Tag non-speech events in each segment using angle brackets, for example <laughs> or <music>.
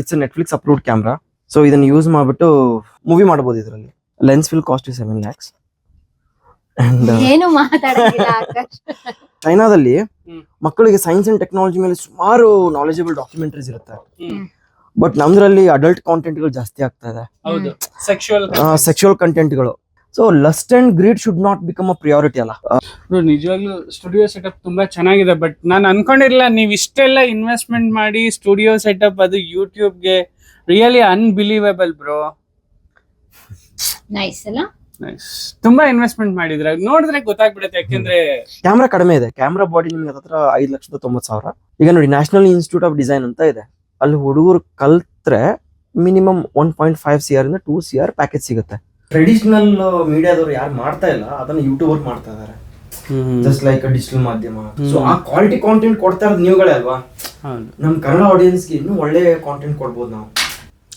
It's Netflix upload camera so ಇದನ್ನ use ಮಾಡ್ಬಿಟ್ಟು movie ಮಾಡ್ಬೋದು ಇದರಲ್ಲಿ. Lens fill cost is seven lakhs and ಏನು ಮಾತಾಡಂಗಿಲ್ಲ ಆಕಾಶ್. ಚೈನಾದಲ್ಲಿ. ಮಕ್ಕಳಿಗೆ ಸೈನ್ಸ್ ಅಂಡ್ ಟೆಕ್ನಾಲಜಿ ಮೇಲೆ ಸುಮಾರು ನಾಲೆಜಬಲ್ ಡಾಕ್ಯುಮೆಂಟ್ರೀಸ್ ಇರುತ್ತೆ. ಬಟ್ ನಮ್ದ್ರಲ್ಲಿ ಅಡಲ್ಟ್ ಕಾಂಟೆಂಟ್ಗಳು ಜಾಸ್ತಿ ಆಗ್ತಾ ಇದೆ. Sexual ಕಂಟೆಂಟ್ಗಳು so lust and greed should not become a priority ಅಲ್ಲ ನಿಜವಾಗ್ಲೂ ಸ್ಟುಡಿಯೋ ಸೆಟಪ್ ತುಂಬಾ ಚೆನ್ನಾಗಿದೆ ಬಟ್ ನಾನು ಅನ್ಕೊಂಡಿರ್ಲಿಲ್ಲ ನೀವು ಇಷ್ಟೆಲ್ಲ ಇನ್ವೆಸ್ಟ್ಮೆಂಟ್ ಮಾಡಿ ಸ್ಟುಡಿಯೋ ಸೆಟಪ್ ಅದು ಯೂಟ್ಯೂಬ್ಗೆ ರಿಯಲಿ ಅನ್ಬಿಲೀವೇಬಲ್ ಬ್ರೋ ನೈಸ್ ಅಲ್ಲ? ತುಂಬಾ ಇನ್ವೆಸ್ಟ್ಮೆಂಟ್ ಮಾಡಿದ್ರೆ ನೋಡಿದ್ರೆ ಗೊತ್ತಾಗ್ಬಿಡುತ್ತೆ ಯಾಕೆಂದ್ರೆ ಕ್ಯಾಮ್ರಾ ಕಡಿಮೆ ಇದೆ. ಕ್ಯಾಮ್ರಾ ಬಾಡಿ ನಿಮ್ಗೆ ಹತ್ರ ಐದು ಲಕ್ಷದ ತೊಂಬತ್ತು ಸಾವಿರ. ಈಗ ನೋಡಿ ನ್ಯಾಷನಲ್ ಇನ್ಸ್ಟಿಟ್ಯೂಟ್ ಆಫ್ ಡಿಸೈನ್ ಅಂತ ಇದೆ. ಅಲ್ಲಿ ಹುಡುಗರು ಕಲ್ತ್ರೆ minimum one point five C R ಇಂದ ಟೂ ಸಿ ಆರ್ ಪ್ಯಾಕೇಜ್ ಸಿಗುತ್ತೆ. ಟ್ರೆಡಿಷನಲ್ ಮೀಡಿಯಾದವರು ಯಾರು ಮಾಡ್ತಾ ಇಲ್ಲ ಅದನ್ನ ಯೂಟ್ಯೂಬರ್ ಮಾಡ್ತಾ ಇದಾರೆ. ಜಸ್ಟ್ ಲೈಕ್ ಡಿಜಿಟಲ್ ಮಾಧ್ಯಮ. ಸೊ ಆ ಕ್ವಾಲಿಟಿ ಕಾಂಟೆಂಟ್ ಕೊಡ್ತಾ ಇರೋದು ನೀವುಗಳೇ ಅಲ್ವಾ? ಹೌದು. ನಮ್ ಕನ್ನಡ ಆಡಿಯನ್ಸ್ಗೆ ಇನ್ನೂ ಒಳ್ಳೆ ಕಾಂಟೆಂಟ್ ಕೊಡ್ಬೋದು ನಾವು.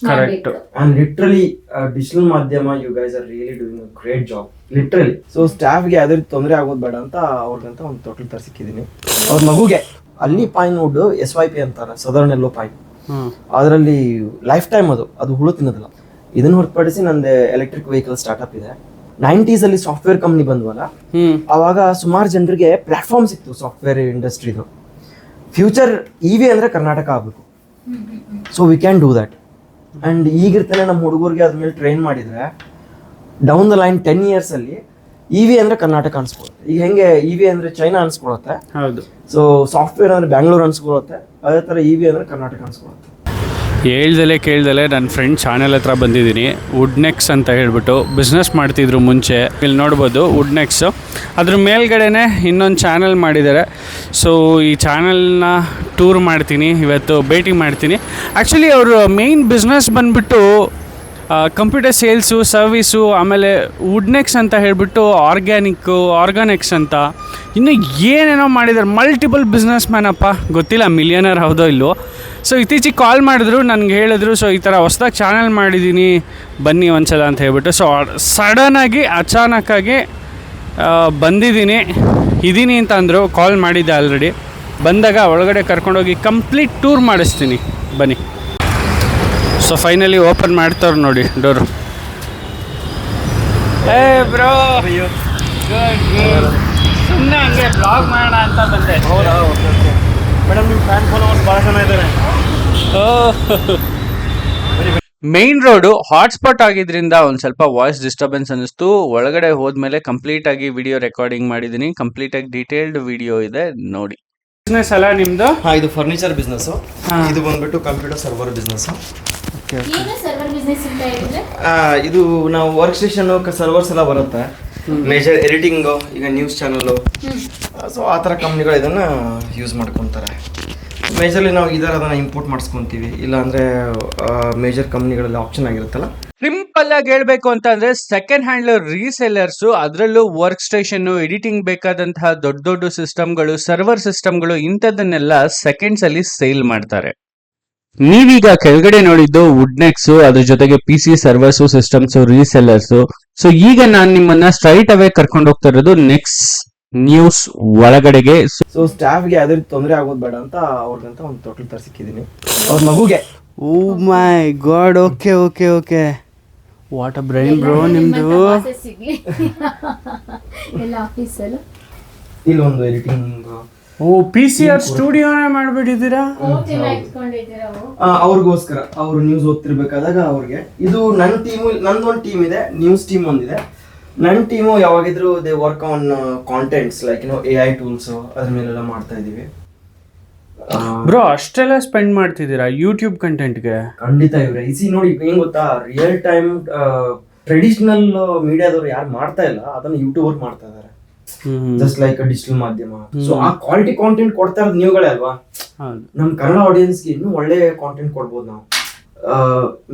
ಕರೆಕ್ಟ್ ಅಂಡ್ ಲಿಟ್ರಲಿ ಡಿಜಿಟಲ್ ಮಾಧ್ಯಮ you guys are really doing a great job literally so ಸ್ಟಾಫ್ಗೆ ಯಾವ್ದೇ ರೀತಿ ತೊಂದರೆ ಆಗೋದು ಬೇಡ ಅಂತ ಅವ್ರಿಗಂತ ಒಂದು ತೊಟ್ಲು ತರಿಸಿಕ್ಕಿದ್ದೀನಿ ಅವ್ರ ಮಗುಗೆ ಅಲ್ಲಿ pine wood S Y P ಅಂತಾರೆ ಸದರ್ನ್ ಎಲ್ಲೋ ಪಾಯಿನ್ ಅದರಲ್ಲಿ ಲೈಫ್ ಟೈಮ್ ಅದು. ಅದು ಹುಳು ತಿನ್ನೋದಿಲ್ಲ. ಇದನ್ನ ಹೊರತುಪಡಿಸಿ ನಂದು ಎಲೆಕ್ಟ್ರಿಕ್ ವೆಹಿಕಲ್ ಸ್ಟಾರ್ಟ್ಅಪ್ ಇದೆ. ನೈಂಟೀಸ್ ಅಲ್ಲಿ ಸಾಫ್ಟ್ವೇರ್ ಕಂಪ್ನಿ ಬಂದ್ವಲ್ಲ? ಅವಾಗ ಸುಮಾರು ಜನರಿಗೆ ಪ್ಲಾಟ್ಫಾರ್ಮ್ ಸಿಕ್ತು ಸಾಫ್ಟ್ವೇರ್ ಇಂಡಸ್ಟ್ರಿದು ಫ್ಯೂಚರ್ ಇ ವಿ ಅಂದ್ರೆ ಕರ್ನಾಟಕ ಆಗ್ಬೇಕು. So we can do that and ಈಗಿರ್ತಾನೆ ನಮ್ಮ ಹುಡುಗರಿಗೆ ಅದ್ರ ಮೇಲೆ ಟ್ರೈನ್ ಮಾಡಿದ್ರೆ down the line ten years ಅಲ್ಲಿ ಇ ವಿ ಅಂದ್ರೆ ಕರ್ನಾಟಕ ಅನ್ಸ್ಕೊಳುತ್ತೆ. ಈಗ ಹೆಂಗೆ ಇ ವಿ ಅಂದ್ರೆ ಚೈನಾ ಅನ್ಸ್ಕೊಳತ್ತೆ. ಹೌದು. ಸೊ ಸಾಫ್ಟ್ವೇರ್ ಅಂದ್ರೆ ಬ್ಯಾಂಗ್ಳೂರ್ ಅನ್ಸ್ಕೊಳುತ್ತೆ. ಅದೇ ತರ ಇ ವಿ ಅಂದ್ರೆ ಕರ್ನಾಟಕ ಅನ್ಸ್ಕೊಳುತ್ತೆ. ಹೇಳ್ದಲೆ ಕೇಳ್ದಲೆ ನನ್ನ ಫ್ರೆಂಡ್ ಚಾನೆಲ್ ಹತ್ರ ಬಂದಿದ್ದೀನಿ ವುಡ್ನೆಕ್ಸ್ ಅಂತ ಹೇಳ್ಬಿಟ್ಟು ಬಿಸ್ನೆಸ್ ಮಾಡ್ತಿದ್ರು ಮುಂಚೆ. ಇಲ್ಲಿ ನೋಡ್ಬೋದು ವುಡ್ನೆಕ್ಸು ಅದ್ರ ಮೇಲ್ಗಡೆನೆ ಇನ್ನೊಂದು ಚಾನಲ್ ಮಾಡಿದ್ದಾರೆ ಸೊ ಈ ಚಾನಲ್ನ ಟೂರ್ ಮಾಡ್ತೀನಿ, ಇವತ್ತು ಭೇಟಿ ಮಾಡ್ತೀನಿ. ಆ್ಯಕ್ಚುಲಿ ಅವರು ಮೇಯ್ನ್ ಬಿಸ್ನೆಸ್ ಬಂದ್ಬಿಟ್ಟು ಕಂಪ್ಯೂಟರ್ ಸೇಲ್ಸು ಸರ್ವೀಸು ಆಮೇಲೆ ವುಡ್ನೆಕ್ಸ್ ಅಂತ ಹೇಳಿಬಿಟ್ಟು ಆರ್ಗ್ಯಾನಿಕ್ಕು ಆರ್ಗಾನಿಕ್ಸ್ ಅಂತ. ಇನ್ನು ಏನೇನೋ ಮಾಡಿದ್ದಾರೆ. ಮಲ್ಟಿಪಲ್ ಬಿಸ್ನೆಸ್ ಅಪ್ಪ. ಗೊತ್ತಿಲ್ಲ ಮಿಲಿಯನರ್ ಹೌದೋ ಇಲ್ಲೋ ಸೊ ಇತ್ತೀಚೆಗೆ ಕಾಲ್ ಮಾಡಿದ್ರು, ನನಗೆ ಹೇಳಿದ್ರು ಸೊ ಈ ಥರ ಹೊಸ್ದಾಗಿ ಚಾನಲ್ ಮಾಡಿದ್ದೀನಿ ಬನ್ನಿ ಒಂದ್ಸಲ ಅಂತ ಹೇಳ್ಬಿಟ್ಟು. ಸೊ ಸಡನ್ನಾಗಿ ಅಚಾನಕ್ಕಾಗಿ ಬಂದಿದ್ದೀನಿ. ಇದ್ದೀನಿ ಅಂತ ಅಂದರು ಕಾಲ್ ಮಾಡಿದ್ದೆ ಆಲ್ರೆಡಿ ಬಂದಾಗ ಒಳಗಡೆ ಕರ್ಕೊಂಡೋಗಿ ಕಂಪ್ಲೀಟ್ ಟೂರ್ ಮಾಡಿಸ್ತೀನಿ. ಬನ್ನಿ. ಸೊ ಫೈನಲಿ ಓಪನ್ ಮಾಡ್ತಾರೆ ನೋಡಿ ಡೋರು. ಏ ಬ್ರೋ. ಸುಮ್ಮನೆ ಹಂಗೆ ಬ್ಲಾಗ್ ಮಾಡೋಣ ಅಂತ ಬಂದೆ. ಮೇಡಮ್ ನಿಮ್ಮ ಫ್ಯಾನ್ ಫಾಲೋವರ್ಸ್ ಭಾಳ ಜನ ಇದ್ದಾರೆ. ಮೇನ್ ರೋಡು ಹಾಟ್ಸ್ಪಾಟ್ ಆಗಿದ್ರಿಂದ ಒಂದು ಸ್ವಲ್ಪ ವಾಯ್ಸ್ ಡಿಸ್ಟರ್ಬೆನ್ಸ್ ಅನ್ನಿಸ್ತು. ಒಳಗಡೆ ಹೋದ್ಮೇಲೆ ಕಂಪ್ಲೀಟ್ ಆಗಿ ವಿಡಿಯೋ ರೆಕಾರ್ಡಿಂಗ್ ಮಾಡಿದ್ದೀನಿ ಕಂಪ್ಲೀಟ್ ಆಗಿ ಡೀಟೇಲ್ಡ್ ವಿಡಿಯೋ ಇದೆ ನೋಡಿ. ಬಿಸ್ನೆಸ್ ಅಲ್ಲ ನಿಮ್ದು? ಹಾ ಇದು ಫರ್ನಿಚರ್ ಬಿಸ್ನೆಸ್ ಇದು ಬಂದ್ಬಿಟ್ಟು ಕಂಪ್ಯೂಟರ್ ಸರ್ವರ್ ಬಿಸ್ನೆಸ್ ಏನು ಸರ್ವರ್ ಬಿಸ್ನೆಸ್ ಅಂತ ಹೇಳಿದ್ರೆ? ಇದು ನಾವು ವರ್ಕ್ ಸ್ಟೇಷನ್ ಸರ್ವರ್ಸ್ ಎಲ್ಲ ಬರುತ್ತೆ. ಮೇಜರ್ ಎಡಿಟಿಂಗ್ ಈಗ ನ್ಯೂಸ್ ಚಾನಲ್ ಸೊ ಆ ಥರ ಕಂಪ್ನಿಗಳು ಇದನ್ನ ಯೂಸ್ ಮಾಡ್ಕೊತಾರೆ. ಮೇಜರ್ಲಿ ನಾವು ಇದರ ಅದನ್ನ ಇಂಪೋರ್ಟ್ ಮಾಡಿಸ್ಕೊಂತೀವಿ. ಇಲ್ಲ ಅಂದ್ರೆ ಮೇಜರ್ ಕಂಪ್ನಿಗಳಲ್ಲಿ ಆಪ್ಷನ್ ಆಗಿರುತ್ತಲ್ಲ ಸಿಂಪಲ್ ಆಗಿ ಹೇಳ್ಬೇಕು ಅಂತಂದ್ರೆ ಸೆಕೆಂಡ್ ಹ್ಯಾಂಡ್ ರೀಸೆಲ್ಲರ್ಸ್ ಅದರಲ್ಲೂ ವರ್ಕ್ ಸ್ಟೇಷನ್ ಎಡಿಟಿಂಗ್ ಬೇಕಾದಂತಹ ದೊಡ್ಡ ದೊಡ್ಡ ಸಿಸ್ಟಮ್ಗಳು ಸರ್ವರ್ ಸಿಸ್ಟಮ್ಗಳು ಇಂಥದನ್ನೆಲ್ಲ ಸೆಕೆಂಡ್ಸ್ ಅಲ್ಲಿ ಸೇಲ್ ಮಾಡ್ತಾರೆ. ನೀವೀಗ ಕೆಳಗಡೆ ನೋಡಿದ್ದು ವುಡ್ನೆಕ್ಸ್ ಅದ್ರ ಜೊತೆಗೆ P C servers systems resellers so ಈಗ ನಾನು ನಿಮ್ಮನ್ನ ಸ್ಟ್ರೈಟ್ ಅವೇ ಕರ್ಕೊಂಡು ಹೋಗ್ತಾ ಇರೋದು ನೆಕ್ಸ್ಟ್ ನ್ಯೂಸ್ ಒಳಗಡೆಗೆ. ಸೊ ಸ್ಟಾಫ್ಗೆ ಯಾವ್ದು ತೊಂದರೆ ಆಗೋದು ಬೇಡ ಅಂತ ಅವ್ರಿಗಂತ ಒಂದು ತೊಟ್ಲು ತರಿಸಿಕ್ಕಿದ್ದೀನಿ ಅವ್ರ ಮಗುಗೆ. ಓ my god okay okay okay what a brain bro ನಿಮ್ದು? ಎಲ್ಲ ಆಫೀಸಲ್ಲೂ ಇಲ್ಲೊಂದು editing or P C R ಸ್ಟುಡಿಯೋನೇ ಮಾಡ್ಬಿಟ್ಟಿದ್ದೀರಾ? ಅವ್ರಿಗೋಸ್ಕರ ಅವರು ನ್ಯೂಸ್ ಓದ್ತಿರ್ಬೇಕಾದಾಗ ಅವ್ರಿಗೆ. ಇದು ನನ್ನ ಟೀಮು ನಂದೊಂದು ಟೀಮ್ ಇದೆ ನ್ಯೂಸ್ ಟೀಮ್ ಒಂದಿದೆ. ನನ್ನ team ಯಾವಾಗಿದ್ರು they work on contents like ಏನೋ ಎ ಐ ಟೂಲ್ಸ್ ಅದ್ರ ಮೇಲೆಲ್ಲ ಮಾಡ್ತಾ ಇದೀವಿ ಬ್ರೋ ಅಷ್ಟೆಲ್ಲ ಸ್ಪೆಂಡ್ ಮಾಡ್ತಿದ್ದೀರಾ ಯೂಟ್ಯೂಬ್ ಕಂಟೆಂಟ್ಗೆ ಖಂಡಿತ ಇವ್ರೆ. ಇಸಿ ನೋಡಿ ಏನ್ ಗೊತ್ತಾ? ರಿಯಲ್ ಟೈಮ್ ಟ್ರೆಡಿಷನಲ್ ಮೀಡಿಯಾದವ್ರು ಯಾರು ಮಾಡ್ತಾ ಇಲ್ಲ ಅದನ್ನ ಯೂಟ್ಯೂಬರ್ ಮಾಡ್ತಾ ಇದಾರೆ. ಜಸ್ಟ್ ಲೈಕ್ ಡಿಜಿಟಲ್ ಮಾಧ್ಯಮ. ಸೊ ಆ ಕ್ವಾಲಿಟಿ ಕಾಂಟೆಂಟ್ ಕೊಡ್ತಾ ಇರೋದು ನೀವುಗಳೇ ಅಲ್ವಾ? ನಮ್ ಕನ್ನಡ ಆಡಿಯನ್ಸ್ಗೆ ಇನ್ನೂ ಒಳ್ಳೆ ಕಾಂಟೆಂಟ್ ಕೊಡ್ಬೋದು ನಾವು.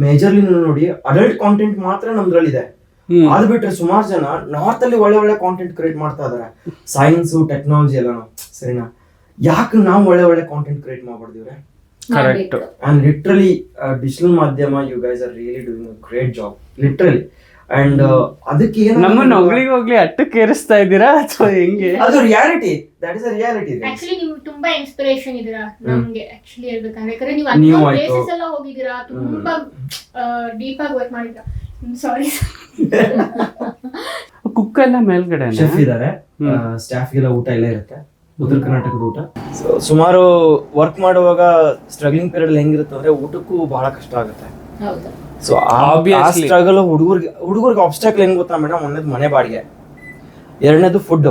ಮೇಜರ್ಲಿ ನೋಡಿ ಅಡಲ್ಟ್ ಕಾಂಟೆಂಟ್ ಮಾತ್ರ ನಮ್ದ್ರಲ್ಲಿದೆ. ಇದೆ ಅದ್ ಬಿಟ್ರೆ ಸುಮಾರು ಜನ ನಾರ್ತ್ ಅಲ್ಲಿ ಒಳ್ಳೆ ಒಳ್ಳೆ ಕಾಂಟೆಂಟ್ ಕ್ರಿಯೇಟ್ ಮಾಡ್ತಾ ಇದಾರೆ. ಸೈನ್ಸ್ ಟೆಕ್ನಾಲಜಿ ಎಲ್ಲ ಸರಿನಾ? ಯಾಕೆ ನಾವು ಒಳ್ಳೆ ಒಳ್ಳೆ ಕಾಂಟೆಂಟ್ ಕ್ರಿಯೇಟ್ ಮಾಡ್ಬಿಡ್ದಿವ್ರೆ ಕರೆಕ್ಟ್ ಅಂಡ್ ಲಿಟ್ರಲಿ ಡಿಜಿಟಲ್ ಮಾಧ್ಯಮ you guys are really doing a great job literally and ಅದಕ್ಕೆ ಏನು ನಮ್ಮನ್ನ ಹೋಗ್ಲಿಗೆ ಹೋಗ್ಲಿ ಅಟ್ಟಕ್ಕೆ ಏರಿಸ್ತಾ ಇದ್ದೀರಾ ಅಥವಾ ಹೆಂಗೆ? ಅದು reality that is a reality actually ನೀವು ತುಂಬಾ ಇನ್ಸ್ಪಿರೇಷನ್ ಇದೀರಾ ನಮಗೆ ಆಕ್ಚುಲಿ ಹೇಳ್ಬೇಕಂದ್ರೆ. ಯಾಕಂದ್ರೆ ನೀವು ಆಯ್ತು. ಪ್ಲೇಸಸ್ ಎಲ್ಲ ಹೋಗಿದ್ದೀರಾ ತುಂಬಾ ಡೀಪ್ ಆಗಿ ವರ್ಕ್ ಮಾಡಿದ್ರ ಸಾರಿ ಕುಕ್ ಎಲ್ಲ ಮೇಲ್ಗಡೆ ಶೆಫ್ ಇದ್ದಾರೆ ಸ್ಟಾಫ್ ಗೆಲ್ಲ ಊಟ ಎಲ್ಲ ಇರುತ್ತೆ. ಉತ್ತರ ಕರ್ನಾಟಕದ ಊಟ? ಸುಮಾರು ವರ್ಕ್ ಮಾಡುವಾಗ ಸ್ಟ್ರಗ್ಲಿಂಗ್ ಪೀರಿಯಡ್ ಹೆಂಗಿರುತ್ತೆ ಅಂದ್ರೆ ಊಟಕ್ಕೂ ಬಹಳ ಕಷ್ಟ ಆಗುತ್ತೆ. ಹೌದು. ಸೊ ಆ. ಸ್ಟ್ರಗಲ್ ಹುಡುಗರಿಗೆ ಹುಡುಗರಿಗೆ ಆಬ್ಸ್ಟಾಕಲ್ ಹೆಂಗ್ ಗೊತ್ತಾ ಮೇಡಮ್ ಒಂದೇದು ಮನೆ ಬಾಡಿಗೆ ಎರಡನೇದು ಫುಡ್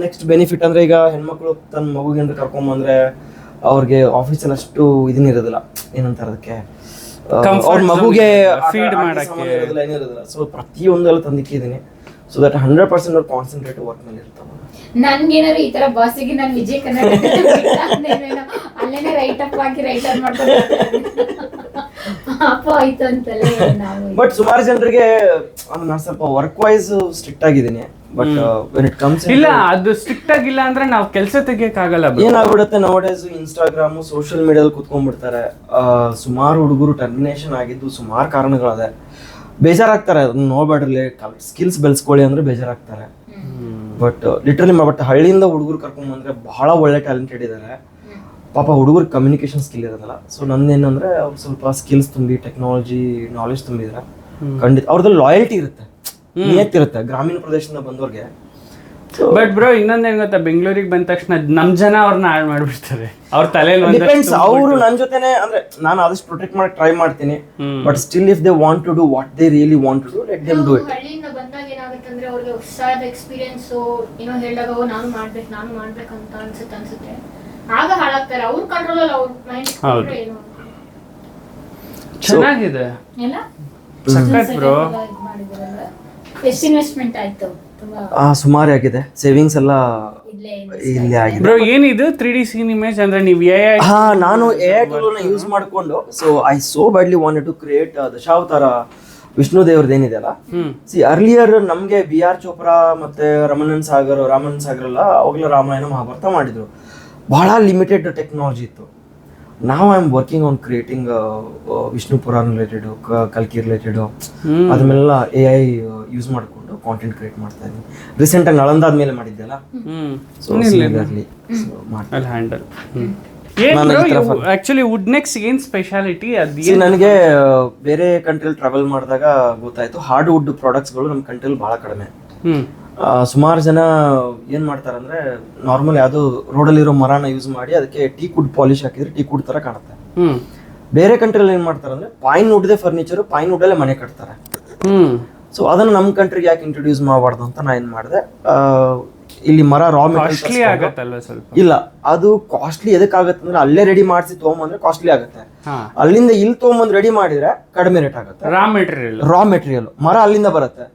ನೆಕ್ಸ್ಟ್ ಬೆನಿಫಿಟ್ ಅಂದ್ರೆ ಈಗ ಹೆಣ್ಮಕ್ಳು ತನ್ನ ಕರ್ಕೊಂಡ್ ಕರ್ಕೊಂಬಂದ್ರೆ ಅವ್ರಿಗೆ ಆಫೀಸಲ್ಲಿ ಅಷ್ಟು ಇದನ್ನ ಇರೋದಿಲ್ಲ. ಏನಂತಾರೆ ಅದಕ್ಕೆ? ಅವ್ರ ಮಗುಗೆ ಆಟ ಮಾಡಕ್ಕೆ. ಏನಿರೋದಿಲ್ಲ. ಸೊ ಪ್ರತಿಯೊಂದೆಲ್ಲ ತಂದಿಕ್ಕಿದ್ದೀನಿ ಸೊ ದಟ್ ಹಂಡ್ರೆಡ್ ಪರ್ಸೆಂಟ್ ಅವ್ರು ಕಾನ್ಸಂಟ್ರೇಟ್ ವರ್ಕ್ ಮೇಲೆ ಇರ್ತಾವ ನನ್ಗೇನಾದ್ರು ಈ ತರ ಬಾಸಿಗೆ ನಾನು ವಿಜಯ ಕನ್ನಡ ಅಲ್ಲೇನೆ ರೈಟ್ ಅಪ್ ಹಾಕಿ ರೈಟ್ ಅಪ್ ಮಾಡ್ಕೊಂಡು ಬಟ್ ಸುಮಾರು ಜನರಿಗೆ ನಾನು ಸ್ವಲ್ಪ ವರ್ಕ್ ವೈಸ್ ಸ್ಟ್ರಿಕ್ಟ್ ಆಗಿದ್ದೀನಿ. ಬಟ್ ವೆನ್ ಇಟ್ ಕಮ್ಸ್ ಇಲ್ಲ ಅದು ಸ್ಟ್ರಿಕ್ಟ್ ಆಗಿಲ್ಲ ಅಂದ್ರೆ ನಾವು ಕೆಲಸ ತೆಗಿಯಕ್ ಆಗಲ್ಲ ಏನಾಗ್ಬಿಡುತ್ತೆ ನೋಡೇಸ್ ಇನ್ಸ್ಟಾಗ್ರಾಮ್ ಸೋಶಿಯಲ್ ಮೀಡಿಯಾದಲ್ಲಿ ಕುತ್ಕೊಂಡ್ಬಿಡ್ತಾರೆ. ಸುಮಾರು ಹುಡುಗರು ಟರ್ಮಿನೇಷನ್ ಆಗಿದ್ದು ಸುಮಾರು ಕಾರಣಗಳದೆ. ಬೇಜಾರಾಗ್ತಾರೆ ಅದನ್ನ ನೋಡ್ಬೇಡ್ರಿ ಸ್ಕಿಲ್ಸ್ ಬೆಳೆಸ್ಕೊಳ್ಳಿ ಅಂದ್ರೆ ಬೇಜಾರಾಗ್ತಾರೆ. ಬಟ್ ಲಿಟ್ರಲಿ ಬಟ್ ಹಳ್ಳಿಯಿಂದ ಹುಡುಗರು ಕರ್ಕೊಂಡ್ ಬಂದ್ರೆ ಬಹಳ ಒಳ್ಳೆ ಟ್ಯಾಲೆಂಟೆಡ್ ಇದ್ದಾರೆ ಪಾಪ ಹುಡುಗರು ಕಮ್ಯುನಿಕೇಶನ್ ಸ್ಕಿಲ್ ಇರೋದಲ್ಲ. ಸೊ ನಂದೇನಂದ್ರೆ ಅವ್ರು ಸ್ವಲ್ಪ ಸ್ಕಿಲ್ಸ್ ತುಂಬಿ ಟೆಕ್ನಾಲಜಿ ನಾಲೆಜ್ ತುಂಬಿದ್ರೆ ಖಂಡಿತ ಅವ್ರದ್ದು ಲಾಯಲ್ಟಿ ಇರುತ್ತೆ. ನಿಯತ್ತಿರುತ್ತೆ. ಗ್ರಾಮೀಣ ಪ್ರದೇಶದಿಂದ ಬಂದವ್ರಿಗೆ ಬಟ್ ಬ್ರೋ ಇನ್ನೊಂದೇನ್ ಗೊತ್ತಾ ಬೆಂಗಳೂರಿಗೆ ಬಂದ ತಕ್ಷಣ ನಮ್ ಜನ ಅವ್ರನ್ನ ಹಾಳು ಮಾಡ್ಬಿಡ್ತಾರೆ. ಅವ್ರ ತಲೆಯಲ್ಲಿ ಡಿಪೆಂಡ್ಸ್ ಅವರು ನನ್ನ ಜೊತೆನೆ ಅಂದ್ರೆ ನಾನು ಆದಷ್ಟು ಪ್ರೊಟೆಕ್ಟ್ ಮಾಡಕ್ ಟ್ರೈ ಮಾಡ್ತೀನಿ. But still if they want to do what they really want to do let them do it ಹಳ್ಳಿಯಿಂದ ಬಂದಾಗ ಏನಾಗುತ್ತೆ ಅಂದ್ರೆ ಅವ್ರಿಗೆ ಹೊಸದಾದ ಎಕ್ಸ್ಪೀರಿಯನ್ಸ್ ಏನೋ ಹೇಳಿದಾಗ ಓ ನಾನು ಮಾಡ್ಬೇಕು ನಾನು ಮಾಡ್ಬೇಕಂತ ಅನ್ಸುತ್ತೆ ಅನ್ಸುತ್ತೆ. ಆಗ ಹಾಳಾಗ್ತಾರೆ. ಅವ್ರ ಕಂಟ್ರೋಲ್ ಅಲ್ಲಿ ಅವ್ರ ಮೈಂಡ್ ಹೌದು. ಏನು ಚೆನ್ನಾಗಿದೆ. ಎಲ್ಲ? ಸಕ್ಕತ್ ಬ್ರೋ ಎಷ್ಟು ಇನ್ವೆಸ್ಟ್ಮೆಂಟ್ ಆಯ್ತು. ಸುಮಾರು ಆಗಿದೆ. ಸೇವಿಂಗ್ಸ್ ಎಲ್ಲ ಇಲ್ಲೇ ಆಗಿದೆ. ಬ್ರೋ ಏನಿದು? ತ್ರೀ ಡಿ ಸೀನ್ ಇಮೇಜ್ ಅಂದ್ರೆ ನೀವು ಎ ಹಾ ನಾನು ಎ ಐ ಟೂಲ್ ಯೂಸ್ ಮಾಡ್ಕೊಂಡು so I so badly wanted to create Dashavatara Vishnu ದೇವ್ರದ್ದು ಏನಿದೆಯಲ್ಲ ಸಿ ಅರ್ಲಿಯರ್ ನಮಗೆ ಬಿ ಆರ್ ಚೋಪ್ರಾ ಮತ್ತೆ ರಮಣನ್ ಸಾಗರ್ ರಾಮನ್ ಸಾಗರ್ ಎಲ್ಲ ಅವಾಗಲೇ ರಾಮಾಯಣ ಮಹಾಭಾರತ ಮಾಡಿದ್ರು. ಬಹಳ ಲಿಮಿಟೆಡ್ ಟೆಕ್ನಾಲಜಿ ಇತ್ತು. ನಾವು I am working on creating Vishnu Purana related ಕಲ್ಕಿ ರಿಲೇಟೆಡ್. ಅದನ್ನೆಲ್ಲ ಎ ಐ ಯೂಸ್ ಮಾಡಿಕೊಂಡು ಕಾಂಟೆಂಟ್ ಕ್ರಿಯೇಟ್ ಮಾಡ್ತಾ ಇದ್ದೀನಿ. ರೀಸೆಂಟ್ ಆಗಿ ನಳಂದಾದ ಮೇಲೆ ಮಾಡಿದ್ದೆಲ್ಲ ಸೊ ಅಲ್ಲಿ ಹ್ಯಾಂಡಲ್ ಏನ್ ಆಕ್ಚುಲಿ ವುಡ್ ನೆಕ್ಸ್ ಏನ್ ಸ್ಪೆಷಾಲಿಟಿ ಅದ್ ನನಗೆ ಬೇರೆ ಕಂಟ್ರಿಲಿ ಟ್ರಾವೆಲ್ ಮಾಡಿದಾಗ ಗೊತ್ತಾಯ್ತು. ಹಾರ್ಡ್ ವುಡ್ ಪ್ರಾಡಕ್ಟ್ಸ್ಗಳು ನಮ್ಮ ಕಂಟ್ರಿಲಿ ಬಹಳ ಕಡಿಮೆ. ಸುಮಾರು ಜನ ಏನ್ ಮಾಡ್ತಾರಂದ್ರೆ ನಾರ್ಮಲ್ ಯಾವುದು ರೋಡಲ್ಲಿರೋ ಮರನ ಯೂಸ್ ಮಾಡಿ ಅದಕ್ಕೆ ಟೀ ಕುಡ್ ಪಾಲಿಶ್ ಹಾಕಿದ್ರೆ ಟೀ ಕುಡ್ ತರ ಕಾಣುತ್ತೆ. ಬೇರೆ ಕಂಟ್ರಿಲಿ ಏನ್ ಮಾಡ್ತಾರಂದ್ರೆ ಪಾಯಿನ್ ವುಡ್ದೇ ಫರ್ನಿಚರ್ ಪೈನ್ ವುಡ್ ಅಲ್ಲೇ ಮನೆ ಕಟ್ತಾರೆ. ಹ್ಮ್. ಸೊ ಅದನ್ನ ನಮ್ಮ ಕಂಟ್ರಿಗೆ ಯಾಕೆ ಇಂಟ್ರೊಡ್ಯೂಸ್ ಮಾಡಬಾರ್ದು ಅಂತ ನಾ ಏನ್ ಮಾಡಿದೆ? ಇಲ್ಲಿ ಮರ ರಾ ಮೆಟೀರಿಯಲ್ ಇಲ್ಲ ಅದು ಕಾಸ್ಟ್ಲಿ ಎದಕ್ಕಾಗತ್ತೆ ಅಂದ್ರೆ ಅಲ್ಲೇ ರೆಡಿ ಮಾಡಿಸಿ ತಗೊಂಬಂದ್ರೆ ಕಾಸ್ಟ್ಲಿ ಆಗುತ್ತೆ. ಅಲ್ಲಿಂದ ಇಲ್ಲಿ ತೊಗೊಂಬಂದು ರೆಡಿ ಮಾಡಿದ್ರೆ ಕಡಿಮೆ ರೇಟ್ ಆಗುತ್ತೆ. ರಾ ಮೆಟೀರಿಯಲ್ ರಾ ಮೆಟೀರಿಯಲ್ ಮರ ಅಲ್ಲಿಂದ ಬರುತ್ತೆ.